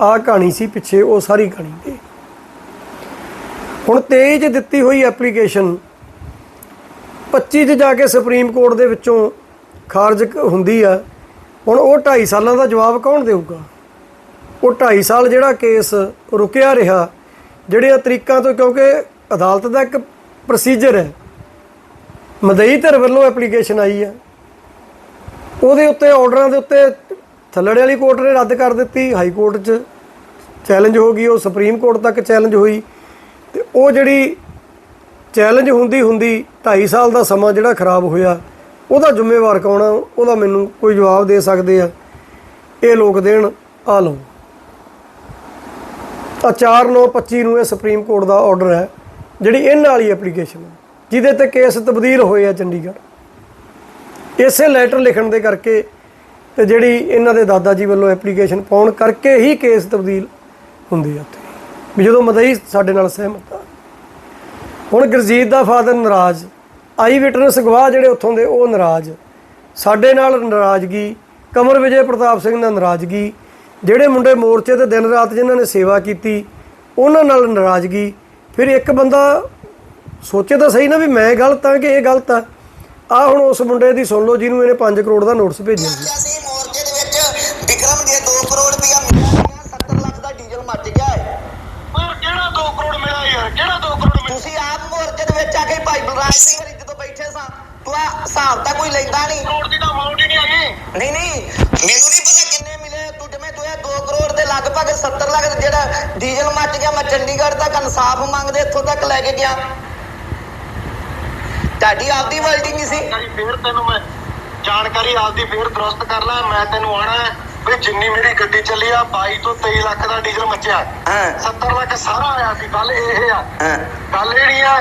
ਆਹ ਕਹਾਣੀ ਸੀ, ਪਿੱਛੇ ਉਹ ਸਾਰੀ ਕਹਾਣੀ ਤੇ ਹੁਣ 23 'ਚ ਦਿੱਤੀ ਹੋਈ ਐਪਲੀਕੇਸ਼ਨ 25 'ਚ ਜਾ ਕੇ ਸੁਪਰੀਮ ਕੋਰਟ ਦੇ ਵਿੱਚੋਂ ਖਾਰਜ ਹੁੰਦੀ ਆ, ਹੁਣ ਉਹ 2.5 ਸਾਲਾਂ ਦਾ ਜਵਾਬ ਕੌਣ ਦੇਊਗਾ? ਉਹ 2.5 ਸਾਲ ਜਿਹੜਾ ਕੇਸ ਰੁਕਿਆ ਰਿਹਾ ਜਿਹੜੀਆਂ ਤਰੀਕਾਂ ਤੋਂ, ਕਿਉਂਕਿ ਅਦਾਲਤ ਦਾ ਇੱਕ ਪ੍ਰੋਸੀਜਰ ਹੈ। ਮਦਈ ਧਿਰ ਵੱਲੋਂ ਐਪਲੀਕੇਸ਼ਨ ਆਈ ਹੈ ਉਹਦੇ ਉੱਤੇ ਆਰਡਰਾਂ ਦੇ ਉੱਤੇ ਥੱਲੜੇ ਵਾਲੀ ਕੋਰਟ ਨੇ ਰੱਦ ਕਰ ਦਿੱਤੀ, ਹਾਈ ਕੋਰਟ 'ਚ ਚੈਲੰਜ ਹੋ ਗਈ, ਉਹ ਸੁਪਰੀਮ ਕੋਰਟ ਤੱਕ ਚੈਲੰਜ ਹੋਈ। ਤੇ ਉਹ ਜਿਹੜੀ ਚੈਲੰਜ ਹੁੰਦੀ ਹੁੰਦੀ 2.5 ਸਾਲ ਦਾ ਸਮਾਂ ਜਿਹੜਾ ਖਰਾਬ ਹੋਇਆ, ਉਹਦਾ ਜ਼ਿੰਮੇਵਾਰ ਕੌਣ ਆ? ਉਹਦਾ ਮੈਨੂੰ ਕੋਈ ਜਵਾਬ ਦੇ ਸਕਦੇ ਆ। ਇਹ ਲੋਕ ਦੇਣ ਆ ਲਓ। ਆ 4925 ਨੂੰ ਇਹ ਸੁਪਰੀਮ ਕੋਰਟ ਦਾ ਆਰਡਰ ਹੈ, ਜਿਹੜੀ ਇਹਨਾਂ ਵਾਲੀ ਐਪਲੀਕੇਸ਼ਨ ਹੈ, ਜਿਹਦੇ ਤੇ ਕੇਸ ਤਬਦੀਲ ਹੋਏ ਆ ਚੰਡੀਗੜ੍ਹ। ਇਸੇ ਲੈਟਰ ਲਿਖਣ ਦੇ ਕਰਕੇ ਤੇ ਜਿਹੜੀ ਇਹਨਾਂ ਦੇ ਦਾਦਾ ਜੀ ਵੱਲੋਂ ਐਪਲੀਕੇਸ਼ਨ ਪਾਉਣ ਕਰਕੇ ਹੀ ਕੇਸ ਤਬਦੀਲ ਹੁੰਦੀ ਆ ਉੱਥੇ। ਵੀ ਜਦੋਂ ਮਦਈ ਸਾਡੇ ਨਾਲ ਸਹਿਮਤ ਆ। ਹੁਣ ਗੁਰਜੀਤ ਦਾ ਫਾਦਰ ਨਾਰਾਜ਼, ਆਈ ਵਿਟਨੈਸ ਗਵਾਹ ਜਿਹੜੇ ਉੱਥੋਂ ਦੇ, ਉਹ ਨਾਰਾਜ਼। ਸਾਡੇ ਨਾਲ ਨਾਰਾਜ਼ਗੀ, ਕਮਰ ਵਿਜੇ ਪ੍ਰਤਾਪ ਸਿੰਘ ਨਾਲ ਨਾਰਾਜ਼ਗੀ, ਜਿਹੜੇ ਮੁੰਡੇ ਮੋਰਚੇ ਤੇ ਦਿਨ ਰਾਤ ਜਿਨ੍ਹਾਂ ਨੇ ਸੇਵਾ ਕੀਤੀ, ਉਹਨਾਂ ਨਾਲ ਨਾਰਾਜ਼ਗੀ। ਫਿਰ ਇੱਕ ਬੰਦਾ ਸੋਚੇ ਤਾਂ ਸਹੀ ਨਾ ਵੀ ਮੈਂ ਗਲਤ ਆ ਕਿ ਇਹ ਗਲਤ ਆ। ਆ ਹੁਣ ਉਸ ਮੁੰਡੇ ਦੀ ਸੁਣ ਲਓ ਜਿਹਨੂੰ ਇਹਨੇ 5 ਕਰੋੜ ਦਾ ਨੋਟਿਸ ਭੇਜਿਆ ਸੀ। ਬਲਰਾਜ ਸਿੰਘ ਹਰੀ ਜਦੋਂ ਬੈਠੇ ਸਾਂ ਤੂੰ ਆ ਹਿਸਾਬ ਤਾਂ ਕੋਈ ਲੈਂਦਾ ਨਹੀਂ। ਕਰੋੜ ਦੀ ਤਾਂ ਅਮਾਉਂਟ ਹੀ ਨਹੀਂ ਹੈਗੀ। ਨਹੀਂ ਨਹੀਂ ਮੈਨੂੰ ਨਹੀਂ ਪਤਾ ਕਿੰਨੇ ਮਿਲੇ ਤੂੰ ਜਿਵੇਂ ਤੂੰ ਇਹ 2 ਕਰੋੜ ਦੇ ਲਗਭਗ 70 ਲੱਖ ਜਿਹੜਾ ਡੀਜ਼ਲ ਮੱਚ ਗਿਆ ਮੈਂ ਚੰਡੀਗੜ੍ਹ ਤੱਕ ਇਨਸਾਫ ਮੰਗਦੇ ਇੱਥੋਂ ਤੱਕ ਲੈ ਕੇ ਗਿਆ। ਤੁਹਾਡੀ ਆਪਦੀ ਵਰਲਡਿੰਗ ਸੀ। ਫੇਰ ਤੈਨੂੰ ਮੈਂ ਜਾਣਕਾਰੀ ਆਪਦੀ ਫੇਰ ਦਰੁਸਤ ਕਰ ਲੈ ਮੈਂ ਤੈਨੂੰ ਆਣਾ ਵੀ ਜਿੰਨੀ ਮੇਰੀ ਗੱਡੀ ਚੱਲੀ ਆ 22 ਤੋਂ 23 ਲੱਖ ਦਾ ਡੀਜ਼ਲ ਮੱਚਿਆ। ਹਾਂ। 70 ਲੱਖ ਸਾਰਾ ਆਇਆ ਸੀ ਗੱਲ ਇਹ ਆ। ਹਾਂ। ਗੱਲ ਇਹ ਨਹੀਂ ਆ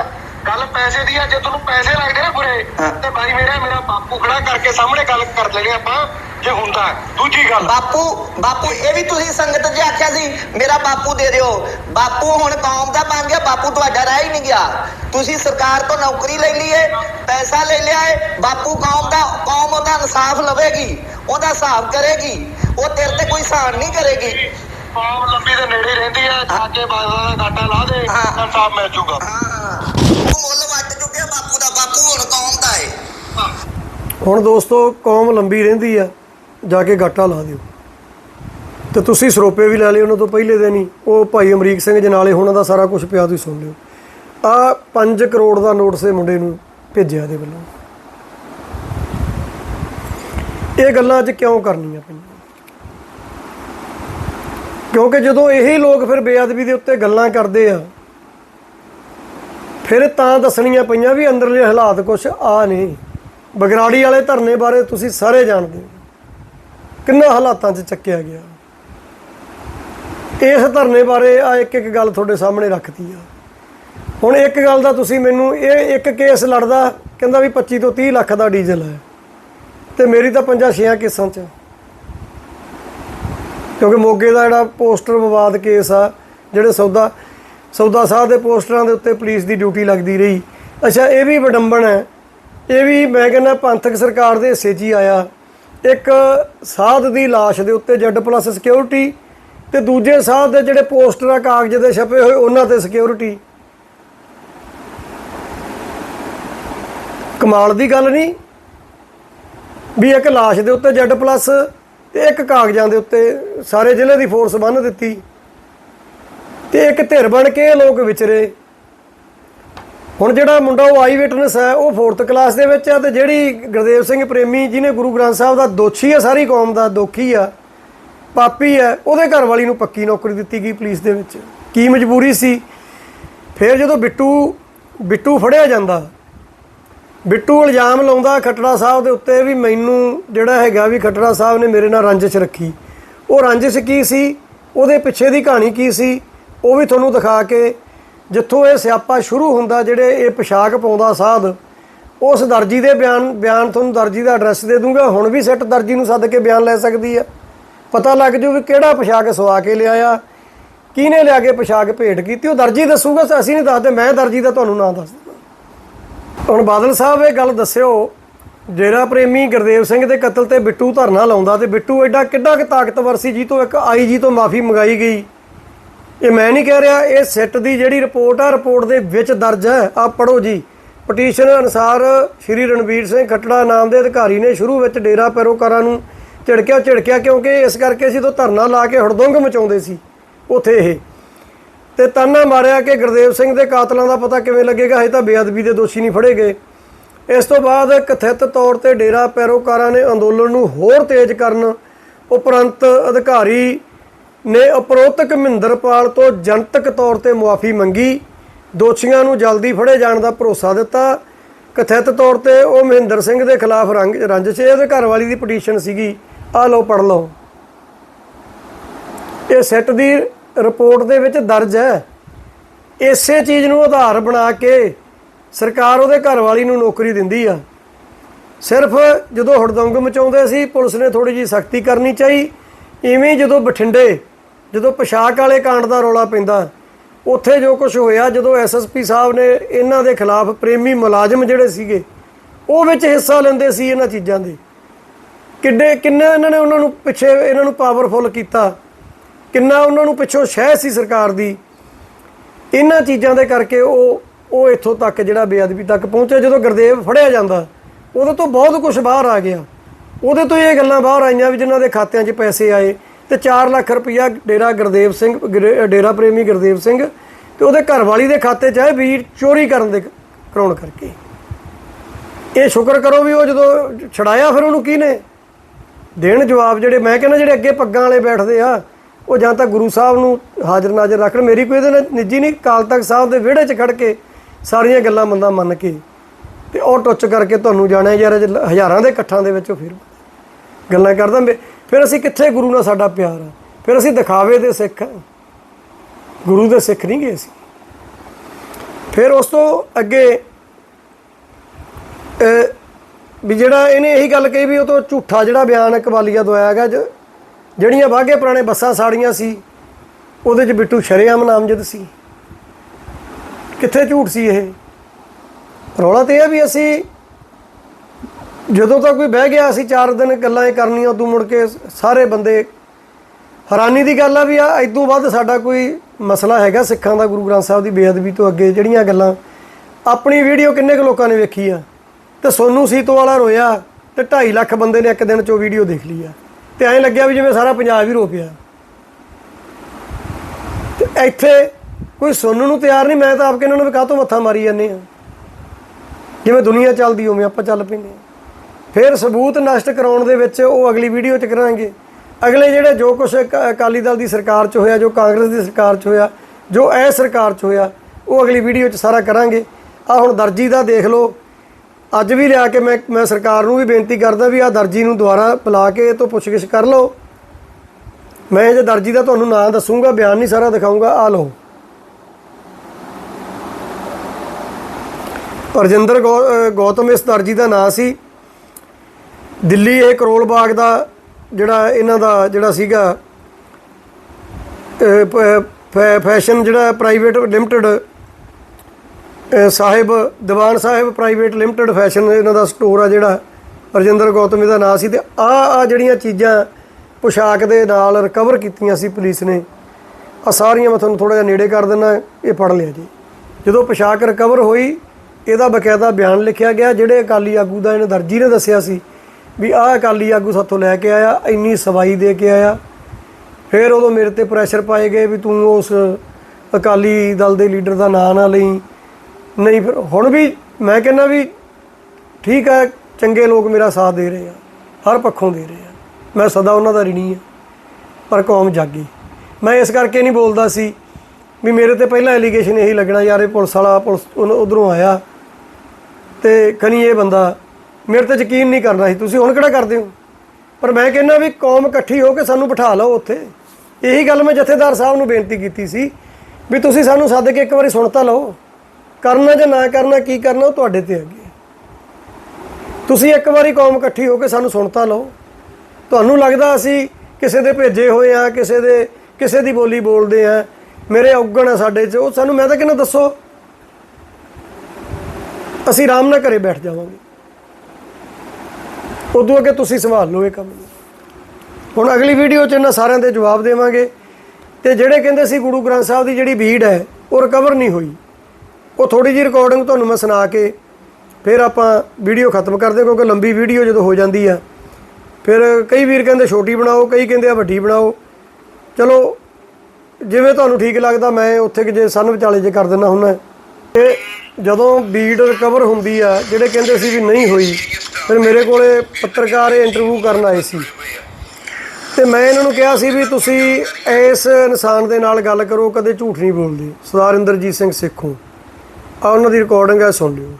ਗੱਲ ਪੈਸੇ ਦੀ ਆ ਜੇ ਤੁਹਾਨੂੰ ਪੈਸੇ ਲੱਗਦੇ ਨਾ ਬੁਰੇ ਹਾਂ। ਤੇ ਬਾਈ ਮੇਰਾ ਮੇਰਾ ਬਾਪੂ ਖੜਾ ਕਰਕੇ ਸਾਹਮਣੇ ਗੱਲ ਕਰ ਲੈਣੀ ਆਪਾਂ ਜੇ ਹੁੰਦਾ ਦੂਜੀ ਗੱਲ ਬਾਪੂ ਬਾਪੂ ਇਹ ਵੀ ਤੁਸੀਂ ਸੰਗਤ 'ਚ ਆਖਿਆ ਸੀ ਮੇਰਾ ਬਾਪੂ ਦੇ ਦਿਓ ਬਾਪੂ ਹੁਣ ਕੌਮ ਦਾ ਬਣ ਗਿਆ ਬਾਪੂ ਤੁਹਾਡਾ ਰਹਿ ਹੀ ਨਹੀਂ ਗਿਆ ਤੁਸੀਂ ਸਰਕਾਰ ਤੋਂ ਨੌਕਰੀ ਲੈ ਲਈ ਏ ਪੈਸਾ ਲੈ ਲਿਆ ਏ ਬਾਪੂ ਕੌਮ ਦਾ ਕੌਮ ਉਹਦਾ ਇਨਸਾਫ ਲਵੇਗੀ ਉਹਦਾ ਹਿਸਾਬ ਕਰੇਗੀ ਉਹ ਤੇਰੇ ਤੇ ਕੋਈ ਸਾਨ ਨਹੀਂ ਕਰੇਗੀ ਪਾਮ ਲੰਬੀ ਦੇ ਨੇੜੇ ਰਹਿੰਦੀ ਆ ਜਾ ਕੇ ਬਾਜ਼ਾਰ ਦਾ ਘਾਟਾ ਲਾ ਦੇ ਹਾਂ। ਤਾਂ ਸਾਫ਼ ਮਿਲ ਜੂਗਾ ਹਾਂ ਉਹ ਮੁੱਲ ਵੱਟ ਚੁੱਕਿਆ, ਬਾਪੂ ਦਾ ਬਾਪੂ ਹੁਣ ਕੌਮ ਦਾ ਏ। ਹੁਣ ਦੋਸਤੋ, ਕੌਮ ਲੰਬੀ ਰਹਿੰਦੀ ਆ, ਜਾ ਕੇ ਗਾਟਾ ਲਾ ਦਿਓ। ਤੇ ਤੁਸੀਂ ਸਰੋਪੇ ਵੀ ਲੈ ਲਿਓ, ਉਹਨਾਂ ਤੋਂ ਪਹਿਲੇ ਦਿਨ ਹੀ। ਉਹ ਭਾਈ ਅਮਰੀਕ ਸਿੰਘ ਜਨਾਲੇ ਉਹਨਾਂ ਦਾ ਸਾਰਾ ਕੁਝ ਪਿਆ, ਤੁਸੀਂ ਸੁਣ ਲਿਓ। ਆ 5 ਕਰੋੜ ਦਾ ਨੋਟਿਸ ਇਹ ਮੁੰਡੇ ਨੂੰ ਭੇਜਿਆ ਇਹਦੇ ਵੱਲੋਂ। ਇਹ ਗੱਲਾਂ ਅੱਜ ਕਿਉਂ ਕਰਨੀਆਂ ਪਈਆਂ ਕਿਉਂਕਿ ਜਦੋਂ ਇਹੀ ਲੋਕ ਫਿਰ ਬੇਅਦਬੀ ਦੇ ਉੱਤੇ ਗੱਲਾਂ ਕਰਦੇ ਆ ਫਿਰ ਤਾਂ ਦੱਸਣੀਆਂ ਪਈਆਂ ਵੀ ਅੰਦਰਲੇ ਹਾਲਾਤ ਕੁਝ ਆ ਨਹੀਂ। ਬਗਰਾੜੀ ਵਾਲੇ ਧਰਨੇ ਬਾਰੇ ਤੁਸੀਂ ਸਾਰੇ ਜਾਣਦੇ ਹੋ। ਕਿੰਨਾ ਹਾਲਾਤਾਂ 'ਚ ਚੱਕਿਆ ਗਿਆ। ਇਸ ਧਰਨੇ ਬਾਰੇ ਆ ਇੱਕ ਇੱਕ ਗੱਲ ਤੁਹਾਡੇ ਸਾਹਮਣੇ ਰੱਖਤੀ ਆ। ਹੁਣ ਇੱਕ ਗੱਲ ਦਾ ਤੁਸੀਂ ਮੈਨੂੰ, ਇਹ ਇੱਕ ਕੇਸ ਲੜਦਾ, ਕਹਿੰਦਾ ਵੀ 25 ਤੋਂ 30 ਲੱਖ ਦਾ ਡੀਜ਼ਲ ਹੈ। ਤੇ ਮੇਰੀ ਤਾਂ ਪੰਜਾਂ ਛੇਆਂ ਕੇਸਾਂ 'ਚ ਕਿਉਂਕਿ ਮੋਗੇ ਦਾ ਜਿਹੜਾ ਪੋਸਟਰ ਵਿਵਾਦ ਕੇਸ ਆ, ਜਿਹੜੇ ਸੌਦਾ ਸੌਦਾ ਸਾਹਿਬ ਦੇ ਪੋਸਟਰਾਂ ਦੇ ਉੱਤੇ ਪੁਲਿਸ ਦੀ ਡਿਊਟੀ ਲੱਗਦੀ ਰਹੀ। ਅੱਛਾ, ਇਹ ਵੀ ਵਿਡੰਬਣ ਹੈ। ਇਹ ਵੀ ਮੈਂ ਕਹਿੰਦਾ ਪੰਥਕ ਸਰਕਾਰ ਦੇ ਹਿੱਸੇ 'ਚ ਹੀ ਆਇਆ। ਇੱਕ ਸਾਧ ਦੀ ਲਾਸ਼ ਦੇ ਉੱਤੇ ਜੈਡ ਪਲੱਸ ਸਿਕਿਉਰਿਟੀ ਤੇ ਦੂਜੇ ਸਾਧ ਦੇ ਜਿਹੜੇ ਪੋਸਟਰਾਂ ਕਾਗਜ਼ ਦੇ ਛਪੇ ਹੋਏ, ਉਹਨਾਂ ਤੇ ਸਿਕਿਉਰਿਟੀ ਕਮਾਲ ਦੀ ਗੱਲ ਨਹੀਂ। ਵੀ ਇੱਕ ਲਾਸ਼ ਦੇ ਉੱਤੇ ਜੈਡ ਪਲੱਸ ਤੇ ਇੱਕ ਕਾਗਜ਼ਾਂ ਦੇ ਉੱਤੇ ਸਾਰੇ ਜ਼ਿਲ੍ਹੇ ਦੀ ਫੋਰਸ ਬੰਨ ਦਿੱਤੀ। ਤੇ ਇੱਕ ਧਿਰ ਬਣ ਕੇ ਲੋਕ ਵਿਚਰੇ ਹੁਣ ਜਿਹੜਾ ਮੁੰਡਾ ਉਹ ਆਈ ਵਿਟਨੈਸ ਹੈ, ਉਹ 4th ਕਲਾਸ ਦੇ ਵਿੱਚ ਆ ਤੇ ਜਿਹੜੀ ਗੁਰਦੇਵ ਸਿੰਘ ਪ੍ਰੇਮੀ ਜਿਹਨੇ ਗੁਰੂ ਗ੍ਰੰਥ ਸਾਹਿਬ ਦਾ ਦੋਸ਼ੀ ਆ ਸਾਰੀ ਕੌਮ ਦਾ ਦੋਖੀ ਆ, ਪਾਪੀ ਹੈ, ਉਹਦੇ ਘਰ ਵਾਲੀ ਨੂੰ ਪੱਕੀ ਨੌਕਰੀ ਦਿੱਤੀ ਗਈ ਪੁਲਿਸ ਦੇ ਵਿੱਚ। ਕੀ ਮਜਬੂਰੀ ਸੀ? ਫਿਰ ਜਦੋਂ ਬਿੱਟੂ ਬਿੱਟੂ ਫੜਿਆ ਜਾਂਦਾ, ਬਿੱਟੂ ਇਲਜ਼ਾਮ ਲਾਉਂਦਾ ਖੱਟੜਾ ਸਾਹਿਬ ਦੇ ਉੱਤੇ ਵੀ ਮੈਨੂੰ ਜਿਹੜਾ ਹੈਗਾ ਵੀ ਖੱਟੜਾ ਸਾਹਿਬ ਨੇ ਮੇਰੇ ਨਾਲ ਰੰਜਿਸ਼ ਰੱਖੀ। ਉਹ ਰੰਜਿਸ਼ ਕੀ ਸੀ? ਉਹਦੇ ਪਿੱਛੇ ਦੀ ਕਹਾਣੀ ਕੀ ਸੀ? ਉਹ ਵੀ ਤੁਹਾਨੂੰ ਦਿਖਾ ਕੇ ਜਿੱਥੋਂ ਇਹ ਸਿਆਪਾ ਸ਼ੁਰੂ ਹੁੰਦਾ ਜਿਹੜੇ ਇਹ ਪੋਸ਼ਾਕ ਪਾਉਂਦਾ ਸਾਧ, ਉਸ ਦਰਜੀ ਦੇ ਬਿਆਨ ਬਿਆਨ ਤੁਹਾਨੂੰ ਦਰਜੀ ਦਾ ਐਡਰੈਸ ਦੇ ਦੂੰਗਾ, ਹੁਣ ਵੀ ਸਿੱਟ ਦਰਜੀ ਨੂੰ ਸੱਦ ਕੇ ਬਿਆਨ ਲੈ ਸਕਦੀ ਆ। ਪਤਾ ਲੱਗ ਜੂ ਵੀ ਕਿਹੜਾ ਪੋਸ਼ਾਕ ਸਵਾ ਕੇ ਲਿਆਇਆ ਕਿਹਨੇ ਲਿਆ ਕੇ ਪੋਸ਼ਾਕ ਭੇਟ ਕੀਤੀ, ਉਹ ਦਰਜੀ ਦੱਸੂਗਾ ਅਸੀਂ ਨਹੀਂ ਦੱਸਦੇ, ਮੈਂ ਦਰਜੀ ਦਾ ਤੁਹਾਨੂੰ ਨਾਂ ਦੱਸ ਦਿੰਦਾ। ਹੁਣ ਬਾਦਲ ਸਾਹਿਬ ਇਹ ਗੱਲ ਦੱਸਿਓ, ਡੇਰਾ ਪ੍ਰੇਮੀ ਗੁਰਦੇਵ ਸਿੰਘ ਦੇ ਕਤਲ ਤੇ ਬਿੱਟੂ ਧਰਨਾ ਲਾਉਂਦਾ ਤੇ ਬਿੱਟੂ ਐਡਾ ਕਿੱਡਾ ਕੁ ਤਾਕਤਵਰ ਸੀ ਜੀ ਤੋਂ ਇੱਕ ਆਈਜੀ ਤੋਂ ਮਾਫੀ ਮੰਗਾਈ ਗਈ। ਇਹ ਮੈਂ ਨਹੀਂ ਕਹਿ ਰਿਹਾ, ਇਹ ਸਿੱਟ ਦੀ ਜਿਹੜੀ ਰਿਪੋਰਟ ਆ, ਰਿਪੋਰਟ ਦੇ ਵਿੱਚ ਦਰਜ ਹੈ। ਆ ਪੜੋ ਜੀ। ਪਟੀਸ਼ਨ ਅਨੁਸਾਰ ਸ਼੍ਰੀ ਰਣਵੀਰ ਸਿੰਘ ਖੱਟੜਾ ਨਾਮ ਦੇ ਅਧਿਕਾਰੀ ਨੇ ਸ਼ੁਰੂ ਵਿੱਚ ਡੇਰਾ ਪੈਰੋਕਾਰਾਂ ਨੂੰ ਝਿੜਕਿਆ ਝਿੜਕਿਆ, ਕਿਉਂਕਿ ਇਸ ਕਰਕੇ ਸੀ ਤੋਂ ਧਰਨਾ ਲਾ ਕੇ ਹੜਦੰਗ ਮਚਾਉਂਦੇ ਸੀ ਉਥੇ ਇਹ। ਤੇ ਤਾਨਾ ਮਾਰਿਆ ਕਿ ਗੁਰਦੇਵ ਸਿੰਘ ਦੇ ਕਾਤਲਾਂ ਦਾ ਪਤਾ ਕਿਵੇਂ ਲੱਗੇਗਾ, ਹਜੇ ਤਾਂ ਬੇਅਦਬੀ ਦੇ ਦੋਸ਼ੀ ਨਹੀਂ ਫੜੇ ਗਏ। ਇਸ ਤੋਂ ਬਾਅਦ ਕਥਿਤ ਤੌਰ ਤੇ ਡੇਰਾ ਪੈਰੋਕਾਰਾਂ ਨੇ ਅੰਦੋਲਨ ਨੂੰ ਹੋਰ ਤੇਜ਼ ਕਰਨ ਉਪਰੰਤ ਅਧਿਕਾਰੀ ਨੇ ਉਪਰੋਕਤ ਮਹਿੰਦਰਪਾਲ ਤੋਂ ਜਨਤਕ ਤੌਰ ਤੇ ਮੁਆਫੀ ਮੰਗੀ। ਦੋਸ਼ੀਆਂ ਨੂੰ ਜਲਦੀ ਫੜੇ ਜਾਣ ਦਾ ਭਰੋਸਾ ਦਿੱਤਾ। ਕਥਿਤ ਤੌਰ ਤੇ ਉਹ ਮਹਿੰਦਰ ਸਿੰਘ ਦੇ ਖਿਲਾਫ ਰੰਗ ਰੰਜਿਸ਼ ਹੈ ਉਹਦੇ ਘਰ ਵਾਲੀ ਦੀ ਪਟੀਸ਼ਨ ਸੀਗੀ। ਆ ਲਓ ਪੜ ਲਓ। ਇਹ ਸੈੱਟ ਦੀ ਰਿਪੋਰਟ ਦੇ ਵਿੱਚ ਦਰਜ ਹੈ। ਇਸੇ ਚੀਜ਼ ਨੂੰ ਆਧਾਰ ਬਣਾ ਕੇ ਸਰਕਾਰ ਉਹਦੇ ਘਰ ਵਾਲੀ ਨੂੰ ਨੌਕਰੀ ਦਿੰਦੀ ਆ। ਸਿਰਫ ਜਦੋਂ ਹੜਦੰਗ ਮਚਾਉਂਦੇ ਸੀ, ਪੁਲਿਸ ਨੇ ਥੋੜੀ ਜੀ ਸਖਤੀ ਕਰਨੀ ਚਾਹੀ। ਇਵੇਂ ਜਦੋਂ ਬਠਿੰਡੇ ਜਦੋਂ ਪੋਸ਼ਾਕ ਵਾਲੇ ਕਾਂਡ ਦਾ ਰੌਲਾ ਪੈਂਦਾ, ਉੱਥੇ ਜੋ ਕੁਝ ਹੋਇਆ, ਜਦੋਂ ਐਸਐਸਪੀ ਸਾਹਿਬ ਨੇ ਇਹਨਾਂ ਦੇ ਖਿਲਾਫ ਪ੍ਰੇਮੀ ਮੁਲਾਜ਼ਮ ਜਿਹੜੇ ਸੀਗੇ, ਉਹ ਵਿੱਚ ਹਿੱਸਾ ਲੈਂਦੇ ਸੀ ਇਹਨਾਂ ਚੀਜ਼ਾਂ ਦੇ। ਕਿੱਡੇ, ਕਿੰਨਾ ਇਹਨਾਂ ਨੇ ਉਹਨਾਂ ਨੂੰ ਪਿੱਛੇ ਇਹਨਾਂ ਨੂੰ ਪਾਵਰਫੁਲ ਕੀਤਾ, ਕਿੰਨਾ ਉਹਨਾਂ ਨੂੰ ਪਿੱਛੋਂ ਸ਼ਹਿ ਸੀ ਸਰਕਾਰ ਦੀ। ਇਹਨਾਂ ਚੀਜ਼ਾਂ ਦੇ ਕਰਕੇ ਉਹ ਉਹ ਇੱਥੋਂ ਤੱਕ ਜਿਹੜਾ ਬੇਅਦਬੀ ਤੱਕ ਪਹੁੰਚਿਆ, ਜਦੋਂ ਗੁਰਦੇਵ ਫੜਿਆ ਜਾਂਦਾ, ਉਹਦੇ ਤੋਂ ਬਹੁਤ ਕੁਝ ਬਾਹਰ ਆ ਗਿਆ। ਉਹਦੇ ਤੋਂ ਇਹ ਗੱਲਾਂ ਬਾਹਰ ਆਈਆਂ ਵੀ ਜਿਨ੍ਹਾਂ ਦੇ ਖਾਤਿਆਂ 'ਚ ਪੈਸੇ ਆਏ ਤੇ 4 ਲੱਖ ਰੁਪਇਆ ਡੇਰਾ ਗੁਰਦੇਵ ਸਿੰਘ, ਗੁਰ- ਡੇਰਾ ਪ੍ਰੇਮੀ ਗੁਰਦੇਵ ਸਿੰਘ ਤੇ ਉਹਦੇ ਘਰ ਵਾਲੀ ਦੇ ਖਾਤੇ 'ਚ ਆਏ ਵੀਰ ਚੋਰੀ ਕਰਨ ਦੇ ਕਰਾਉਣ ਕਰਕੇ। ਇਹ ਸ਼ੁਕਰ ਕਰੋ ਵੀ ਉਹ ਜਦੋਂ ਛੜਾਇਆ ਫਿਰ ਉਹਨੂੰ ਕੀ ਨੇ ਦੇਣ ਜਵਾਬ ਜਿਹੜੇ ਮੈਂ ਕਹਿੰਦਾ ਜਿਹੜੇ ਅੱਗੇ ਪੱਗਾਂ ਵਾਲੇ ਬੈਠਦੇ ਆ, ਉਹ ਜਾਂ ਤਾਂ ਗੁਰੂ ਸਾਹਿਬ ਨੂੰ ਹਾਜ਼ਰ ਨਾਜ਼ਰ ਰੱਖਣ। ਮੇਰੀ ਕੋਈ ਇਹਦੇ ਨਾਲ ਨਿੱਜੀ ਨਹੀਂ ਕਾਲ ਤਖਤ ਸਾਹਿਬ ਦੇ ਵਿਹੜੇ 'ਚ ਖੜ ਕੇ ਸਾਰੀਆਂ ਗੱਲਾਂ ਬੰਦਾ ਮੰਨ ਕੇ ਤੇ ਉਹ ਟੁੱਚ ਕਰਕੇ ਤੁਹਾਨੂੰ ਜਾਣਿਆ ਯਾਰ ਹਜ਼ਾਰਾਂ ਦੇ ਇਕੱਠਾਂ ਦੇ ਵਿੱਚ ਉਹ ਫਿਰ ਗੱਲਾਂ ਕਰਦਾ। ਮੇ- ਫਿਰ ਅਸੀਂ ਕਿੱਥੇ ਗੁਰੂ ਨਾਲ ਸਾਡਾ ਪਿਆਰ ਆ? ਫਿਰ ਅਸੀਂ ਦਿਖਾਵੇ ਦੇ ਸਿੱਖ ਗੁਰੂ ਦੇ ਸਿੱਖ ਨਹੀਂ ਗਏ ਸੀ ਫਿਰ ਉਸ ਤੋਂ ਅੱਗੇ ਵੀ ਜਿਹੜਾ ਇਹਨੇ ਇਹੀ ਗੱਲ ਕਹੀ ਵੀ ਉਹ ਤੋਂ ਝੂਠਾ ਜਿਹੜਾ ਬਿਆਨ ਕਬਾਲੀਆ ਦਵਾਇਆ ਗਿਆ ਜਿਹੜੀਆਂ ਵਾਘੇ ਪੁਰਾਣੇ ਬੱਸਾਂ ਸਾੜੀਆਂ ਸੀ, ਉਹਦੇ 'ਚ ਬਿੱਟੂ ਸ਼ਰੇਆਮ ਨਾਮਜ਼ਦ ਸੀ। ਕਿੱਥੇ ਝੂਠ ਸੀ ਇਹ? ਰੌਲਾ ਤੇ ਇਹ ਵੀ ਅਸੀਂ ਜਦੋਂ ਤਾਂ ਕੋਈ ਬਹਿ ਗਿਆ, ਅਸੀਂ ਚਾਰ ਦਿਨ ਗੱਲਾਂ ਹੀ ਕਰਨੀਆਂ, ਉਦੋਂ ਮੁੜ ਕੇ ਸਾਰੇ ਬੰਦੇ ਹੈਰਾਨੀ ਦੀ ਗੱਲ ਆ ਵੀ ਆ ਇਦੋਂ ਵੱਧ ਸਾਡਾ ਕੋਈ ਮਸਲਾ ਹੈਗਾ ਸਿੱਖਾਂ ਦਾ, ਗੁਰੂ ਗ੍ਰੰਥ ਸਾਹਿਬ ਦੀ ਬੇਅਦਬੀ ਤੋਂ ਅੱਗੇ ਜਿਹੜੀਆਂ ਗੱਲਾਂ। ਆਪਣੀ ਵੀਡੀਓ ਕਿੰਨੇ ਕੁ ਲੋਕਾਂ ਨੇ ਵੇਖੀ ਆ? ਤੇ ਸੋਨੂ ਸੀਤੋ ਵਾਲਾ ਰੋਇਆ ਤੇ 2.5 ਲੱਖ ਬੰਦੇ ਨੇ ਇੱਕ ਦਿਨ ਚੋਂ ਵੀਡੀਓ ਦੇਖ ਲਈ ਆ। ਤੇ ਐਂ ਲੱਗਿਆ ਵੀ ਜਿਵੇਂ ਸਾਰਾ ਪੰਜਾਬ ਹੀ ਰੋ ਪਿਆ। ਤੇ ਇੱਥੇ ਕੋਈ ਸੁਣਨ ਨੂੰ ਤਿਆਰ ਨਹੀਂ, ਮੈਂ ਤਾਂ ਆਪ ਕਹਿੰਦਾ ਉਹਨਾਂ ਵੀ ਕਾਹਤੋਂ ਮੱਥਾ ਮਾਰੀ ਜਾਂਦੇ ਆ? ਜਿਵੇਂ ਦੁਨੀਆ ਚੱਲਦੀ ਉਵੇਂ ਆਪਾਂ ਚੱਲ ਪੈਂਦੇ ਆ। ਫਿਰ ਸਬੂਤ ਨਸ਼ਟ ਕਰਾਉਣ ਦੇ ਵਿੱਚ ਉਹ ਅਗਲੀ ਵੀਡੀਓ 'ਚ ਕਰਾਂਗੇ। ਅਗਲੇ ਜਿਹੜੇ ਜੋ ਕੁਝ ਅਕਾਲੀ ਦਲ ਦੀ ਸਰਕਾਰ 'ਚ ਹੋਇਆ, ਜੋ ਕਾਂਗਰਸ ਦੀ ਸਰਕਾਰ 'ਚ ਹੋਇਆ, ਜੋ ਐ ਸਰਕਾਰ 'ਚ ਹੋਇਆ, ਉਹ ਅਗਲੀ ਵੀਡੀਓ 'ਚ ਸਾਰਾ ਕਰਾਂਗੇ। ਆ ਹੁਣ ਦਰਜੀ ਦਾ ਦੇਖ ਲਓ। ਅੱਜ ਵੀ ਲਿਆ ਕੇ ਮੈਂ ਮੈਂ ਸਰਕਾਰ ਨੂੰ ਵੀ ਬੇਨਤੀ ਕਰਦਾ ਵੀ ਆ ਦਰਜੀ ਨੂੰ ਦੁਬਾਰਾ ਬੁਲਾ ਕੇ ਇਹ ਤੋਂ ਪੁੱਛਗਿੱਛ ਕਰ ਲਓ। ਮੈਂ ਜੇ ਦਰਜੀ ਦਾ ਤੁਹਾਨੂੰ ਨਾਂ ਦੱਸੂਗਾ, ਬਿਆਨ ਨਹੀਂ ਸਾਰਾ ਦਿਖਾਊਂਗਾ ਆ ਲਓ। ਰਜਿੰਦਰ ਗੌ- ਗੌਤਮ ਇਸ ਦਰਜੀ ਦਾ ਨਾਂ ਸੀ। ਦਿੱਲੀ ਇਹ ਕਰੋਲ ਬਾਗ ਦਾ ਜਿਹੜਾ ਇਹਨਾਂ ਦਾ ਜਿਹੜਾ ਸੀਗਾ ਫੈ- ਫੈਸ਼ਨ ਜਿਹੜਾ ਪ੍ਰਾਈਵੇਟ ਲਿਮਟਿਡ ਸਾਹਿਬ, Diwan Sahib private limited fashion ਇਹਨਾਂ ਦਾ ਸਟੋਰ ਆ ਜਿਹੜਾ ਰਜਿੰਦਰ ਗੌਤਮ ਇਹਦਾ ਨਾਂ ਸੀ ਤੇ ਆ ਆ ਜਿਹੜੀਆਂ ਚੀਜ਼ਾਂ ਪੁਸ਼ਾਕ ਦੇ ਨਾਲ ਰਿਕਵਰ ਕੀਤੀਆਂ ਸੀ ਪੁਲਿਸ ਨੇ ਆ ਸਾਰੀਆਂ ਮੈਂ ਤੁਹਾਨੂੰ ਥੋੜਾ ਜਿਹਾ ਨੇੜੇ ਕਰ ਦਿੰਦਾ, ਇਹ ਪੜ ਲਿਆ ਜੀ। ਜਦੋਂ ਪੁਸ਼ਾਕ ਰਿਕਵਰ ਹੋਈ, ਇਹਦਾ ਬਕਾਇਦਾ ਬਿਆਨ ਲਿਖਿਆ ਗਿਆ, ਜਿਹੜੇ ਅਕਾਲੀ ਆਗੂ ਦਾ ਇਹਨੇ ਦਰਜੀ ਨੇ ਦੱਸਿਆ ਸੀ ਵੀ ਆਹ ਅਕਾਲੀ ਆਗੂ ਸਾਥੋਂ ਲੈ ਕੇ ਆਇਆ, ਇੰਨੀ ਸਵਾਈ ਦੇ ਕੇ ਆਇਆ। ਫਿਰ ਉਦੋਂ ਮੇਰੇ ਤੇ ਪ੍ਰੈਸ਼ਰ ਪਾਏ ਗਏ ਵੀ ਤੂੰ ਉਸ ਅਕਾਲੀ ਦਲ ਦੇ ਲੀਡਰ ਦਾ ਨਾਂ ਨਾ ਲਈ। ਨਹੀਂ ਫਿਰ ਹੁਣ ਵੀ ਮੈਂ ਕਹਿੰਦਾ ਵੀ ਠੀਕ ਹੈ, ਚੰਗੇ ਲੋਕ ਮੇਰਾ ਸਾਥ ਦੇ ਰਹੇ ਆ, ਹਰ ਪੱਖੋਂ ਦੇ ਰਹੇ ਆ। ਮੈਂ ਸਦਾ ਉਹਨਾਂ ਦਾ ਰਿਣੀ ਆ, ਪਰ ਕੌਮ ਜਾਗੀ। ਮੈਂ ਇਸ ਕਰਕੇ ਨਹੀਂ ਬੋਲਦਾ ਸੀ ਵੀ ਮੇਰੇ ਤੇ ਪਹਿਲਾਂ ਐਲੀਗੇਸ਼ਨ ਇਹੀ ਲੱਗਣਾ, ਯਾਰ ਇਹ ਪੁਲਿਸ ਵਾਲਾ ਪੁਲਿਸ ਉਧਰੋਂ ਆਇਆ ਤੇ ਕਨੀ ਇਹ ਬੰਦਾ ਮੇਰੇ ਤੇ ਯਕੀਨ ਨਹੀਂ ਕਰਨਾ ਸੀ। ਤੁਸੀਂ ਹੁਣ ਕਿਹੜਾ ਕਰਦੇ ਹੋ? ਪਰ ਮੈਂ ਕਹਿੰਦਾ ਵੀ ਕੌਮ ਇਕੱਠੀ ਹੋ ਕੇ ਸਾਨੂੰ ਬਿਠਾ ਲਓ ਉੱਥੇ। ਇਹੀ ਗੱਲ ਮੈਂ ਜਥੇਦਾਰ ਸਾਹਿਬ ਨੂੰ ਬੇਨਤੀ ਕੀਤੀ ਸੀ ਵੀ ਤੁਸੀਂ ਸਾਨੂੰ ਸੱਦ ਕੇ ਇੱਕ ਵਾਰੀ ਸੁਣ ਤਾਂ ਲਓ। ਕਰਨਾ ਜਾਂ ਨਾ ਕਰਨਾ, ਕੀ ਕਰਨਾ, ਉਹ ਤੁਹਾਡੇ ਤੇ ਅੱਗੇ ਤੁਸੀਂ ਇੱਕ ਵਾਰੀ ਕੌਮ ਇਕੱਠੀ ਹੋ ਕੇ ਸਾਨੂੰ ਸੁਣ ਤਾਂ ਲਓ। ਤੁਹਾਨੂੰ ਲੱਗਦਾ ਅਸੀਂ ਕਿਸੇ ਦੇ ਭੇਜੇ ਹੋਏ ਆ, ਕਿਸੇ ਦੇ, ਕਿਸੇ ਦੀ ਬੋਲੀ ਬੋਲਦੇ ਆ, ਮੇਰੇ ਔਗਣ ਆ ਸਾਡੇ 'ਚ, ਉਹ ਸਾਨੂੰ ਮੈਂ ਤਾਂ ਕਹਿੰਦਾ ਦੱਸੋ। ਅਸੀਂ ਆਰਾਮ ਨਾਲ ਘਰੇ ਬੈਠ ਜਾਵਾਂਗੇ। ਉਦੋਂ ਅੱਗੇ ਤੁਸੀਂ ਸੰਭਾਲ ਲਓ ਇਹ ਕੰਮ। ਨੂੰ ਹੁਣ ਅਗਲੀ ਵੀਡੀਓ 'ਚ ਇਹਨਾਂ ਸਾਰਿਆਂ ਦੇ ਜਵਾਬ ਦੇਵਾਂਗੇ। ਤੇ ਜਿਹੜੇ ਕਹਿੰਦੇ ਸੀ ਗੁਰੂ ਗ੍ਰੰਥ ਸਾਹਿਬ ਦੀ ਜਿਹੜੀ ਭੀੜ ਹੈ, ਉਹ ਰਿਕਵਰ ਨਹੀਂ ਹੋਈ। ਉਹ ਥੋੜੀ ਜਿਹੀ ਰਿਕਾਰਡਿੰਗ ਤੁਹਾਨੂੰ ਮੈਂ ਸੁਣਾ ਕੇ ਫਿਰ ਆਪਾਂ ਵੀਡੀਓ ਖਤਮ ਕਰਦੇ ਕਿਉਂਕਿ ਲੰਬੀ ਵੀਡੀਓ ਜਦੋਂ ਹੋ ਜਾਂਦੀ ਆ। ਫਿਰ ਕਈ ਵੀਰ ਕਹਿੰਦੇ ਛੋਟੀ ਬਣਾਓ, ਕਈ ਕਹਿੰਦੇ ਆ ਵੱਡੀ ਬਣਾਓ। ਚਲੋ, ਜਿਵੇਂ ਤੁਹਾਨੂੰ ਠੀਕ ਲੱਗਦਾ, ਮੈਂ ਉੱਥੇ ਕਿ ਜੇ ਸਨ ਵਿਚਾਲੇ ਜੇ ਕਰ ਦਿੰਦਾ ਹੁੰਦਾ ਤੇ ਜਦੋਂ ਬੀਡ ਰਿਕਵਰ ਹੁੰਦੀ ਆ, ਜਿਹੜੇ ਕਹਿੰਦੇ ਸੀ ਵੀ ਨਹੀਂ ਹੋਈ ਫਿਰ ਮੇਰੇ ਕੋਲੇ ਪੱਤਰਕਾਰ ਇੰਟਰਵਿਊ ਕਰਨ ਆਏ ਸੀ। ਤੇ ਮੈਂ ਇਹਨਾਂ ਨੂੰ ਕਿਹਾ ਸੀ ਵੀ ਤੁਸੀਂ ਇਸ ਇਨਸਾਨ ਦੇ ਨਾਲ ਗੱਲ ਕਰੋ, ਕਦੇ ਝੂਠ ਨਹੀਂ ਬੋਲਦੇ। ਸਰਦਾਰ ਇੰਦਰਜੀਤ ਸਿੰਘ ਸਿੱਖੂ ਆ ਉਹਨਾਂ ਦੀ ਰਿਕਾਰਡਿੰਗ ਹੈ ਸੁਣ ਲਿਓ।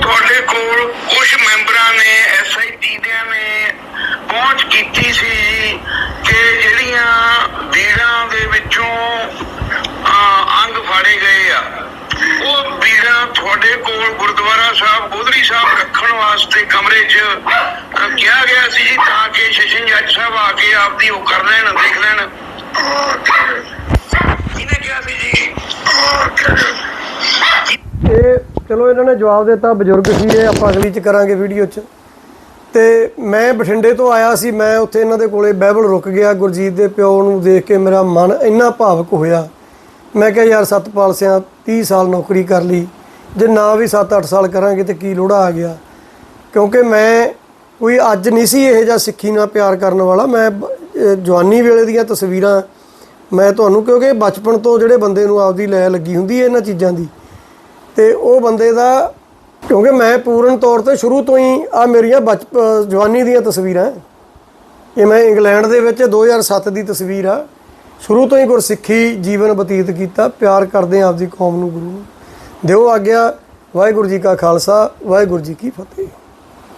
ਤੁਹਾਡੇ ਕੋਲ ਕੁਝ ਮੈਂਬਰਾਂ ਨੇ ਐਸਆਈਟੀ ਦਿਆਂ ਨੇ ਪਹੁੰਚ ਕੀਤੀ ਸੀ ਕਿ ਜਿਹੜੀਆਂ ਬੀੜਾਂ ਦੇ ਵਿੱਚੋਂ ਆ। ਉਹ ਬੀੜਾਂ ਤੁਹਾਡੇ ਕੋਲ ਗੁਰਦੁਆਰਾ ਸਾਹਿਬ, ਗੋਦਰੀ ਸਾਹਿਬ ਰੱਖਣ ਵਾਸਤੇ ਕਮਰੇ 'ਚ ਕਿਹਾ ਗਿਆ ਸੀ ਜੀ, ਤਾਂ ਕਿ ਸ਼ਸ਼ਨ ਜੱਜ ਸਾਹਿਬ ਆ ਕੇ ਆਪਦੀ ਉਹ ਕਰ ਲੈਣ, ਦੇਖ ਲੈਣ। ਕਿਹਨੇ ਕਿਹਾ ਸੀ ਜੀ? ਇਹ ਚਲੋ ਇਹਨਾਂ ਨੇ ਜਵਾਬ ਦਿੱਤਾ, ਬਜ਼ੁਰਗ ਸੀ ਇਹ, ਆਪਾਂ ਅਗਲੀ ਚ ਕਰਾਂਗੇ ਵੀਡੀਓ ਚ। ਤੇ ਮੈਂ ਬਠਿੰਡੇ ਤੋਂ ਆਇਆ ਸੀ, ਮੈਂ ਉੱਥੇ ਇਹਨਾਂ ਦੇ ਕੋਲੇ ਬਾਈਬਲ ਰੁਕ ਗਿਆ, ਗੁਰਜੀਤ ਦੇ ਪਿਓ ਨੂੰ ਦੇਖ ਕੇ ਮੇਰਾ ਮਨ ਇੰਨਾ ਭਾਵਕ ਹੋਇਆ। ਮੈਂ ਕਿਹਾ ਯਾਰ ਸਤਪਾਲ ਸਿਆਂ 30 ਸਾਲ ਨੌਕਰੀ ਕਰ ਲਈ, ਜੇ ਨਾ ਵੀ 7-8 ਸਾਲ ਕਰਾਂਗੇ ਤੇ ਕੀ ਲੋੜਾ ਆ ਗਿਆ? ਕਿਉਂਕਿ ਮੈਂ ਕੋਈ ਅੱਜ ਨਹੀਂ ਸੀ ਇਹ ਜਿਹਾ ਸਿੱਖੀ ਨਾਲ ਪਿਆਰ ਕਰਨ ਵਾਲਾ। ਮੈਂ ਜਵਾਨੀ ਵੇਲੇ ਦੀਆਂ ਤਸਵੀਰਾਂ ਮੈਂ ਤੁਹਾਨੂੰ, ਕਿਉਂਕਿ ਬਚਪਨ ਤੋਂ ਜਿਹੜੇ ਬੰਦੇ ਨੂੰ ਆਪਦੀ ਲੈ ਲੱਗੀ ਹੁੰਦੀ ਹੈ ਇਹਨਾਂ ਚੀਜ਼ਾਂ ਦੀ। ਤੇ ਉਹ ਬੰਦੇ ਦਾ, ਕਿਉਂਕਿ ਮੈਂ ਪੂਰਨ ਤੌਰ ਤੇ ਸ਼ੁਰੂ ਤੋਂ ਹੀ ਆ ਮੇਰੀਆਂ ਬਚਪ ਜਵਾਨੀ ਦੀਆਂ ਤਸਵੀਰਾਂ। ਇਹ ਮੈਂ ਇੰਗਲੈਂਡ ਦੇ ਵਿੱਚ 2007 ਦੀ ਤਸਵੀਰ ਆ। ਸ਼ੁਰੂ ਤੋਂ ਹੀ ਗੁਰਸਿੱਖੀ ਜੀਵਨ ਬਤੀਤ ਕੀਤਾ, ਪਿਆਰ ਕਰਦੇ ਆ ਆਪਦੀ ਕੌਮ ਨੂੰ ਗੁਰੂ ਨੂੰ। ਦਿਓ ਆਗਿਆ, ਵਾਹਿਗੁਰੂ ਜੀ ਕਾ ਖਾਲਸਾ, ਵਾਹਿਗੁਰੂ ਜੀ ਕੀ ਫਤਿਹ।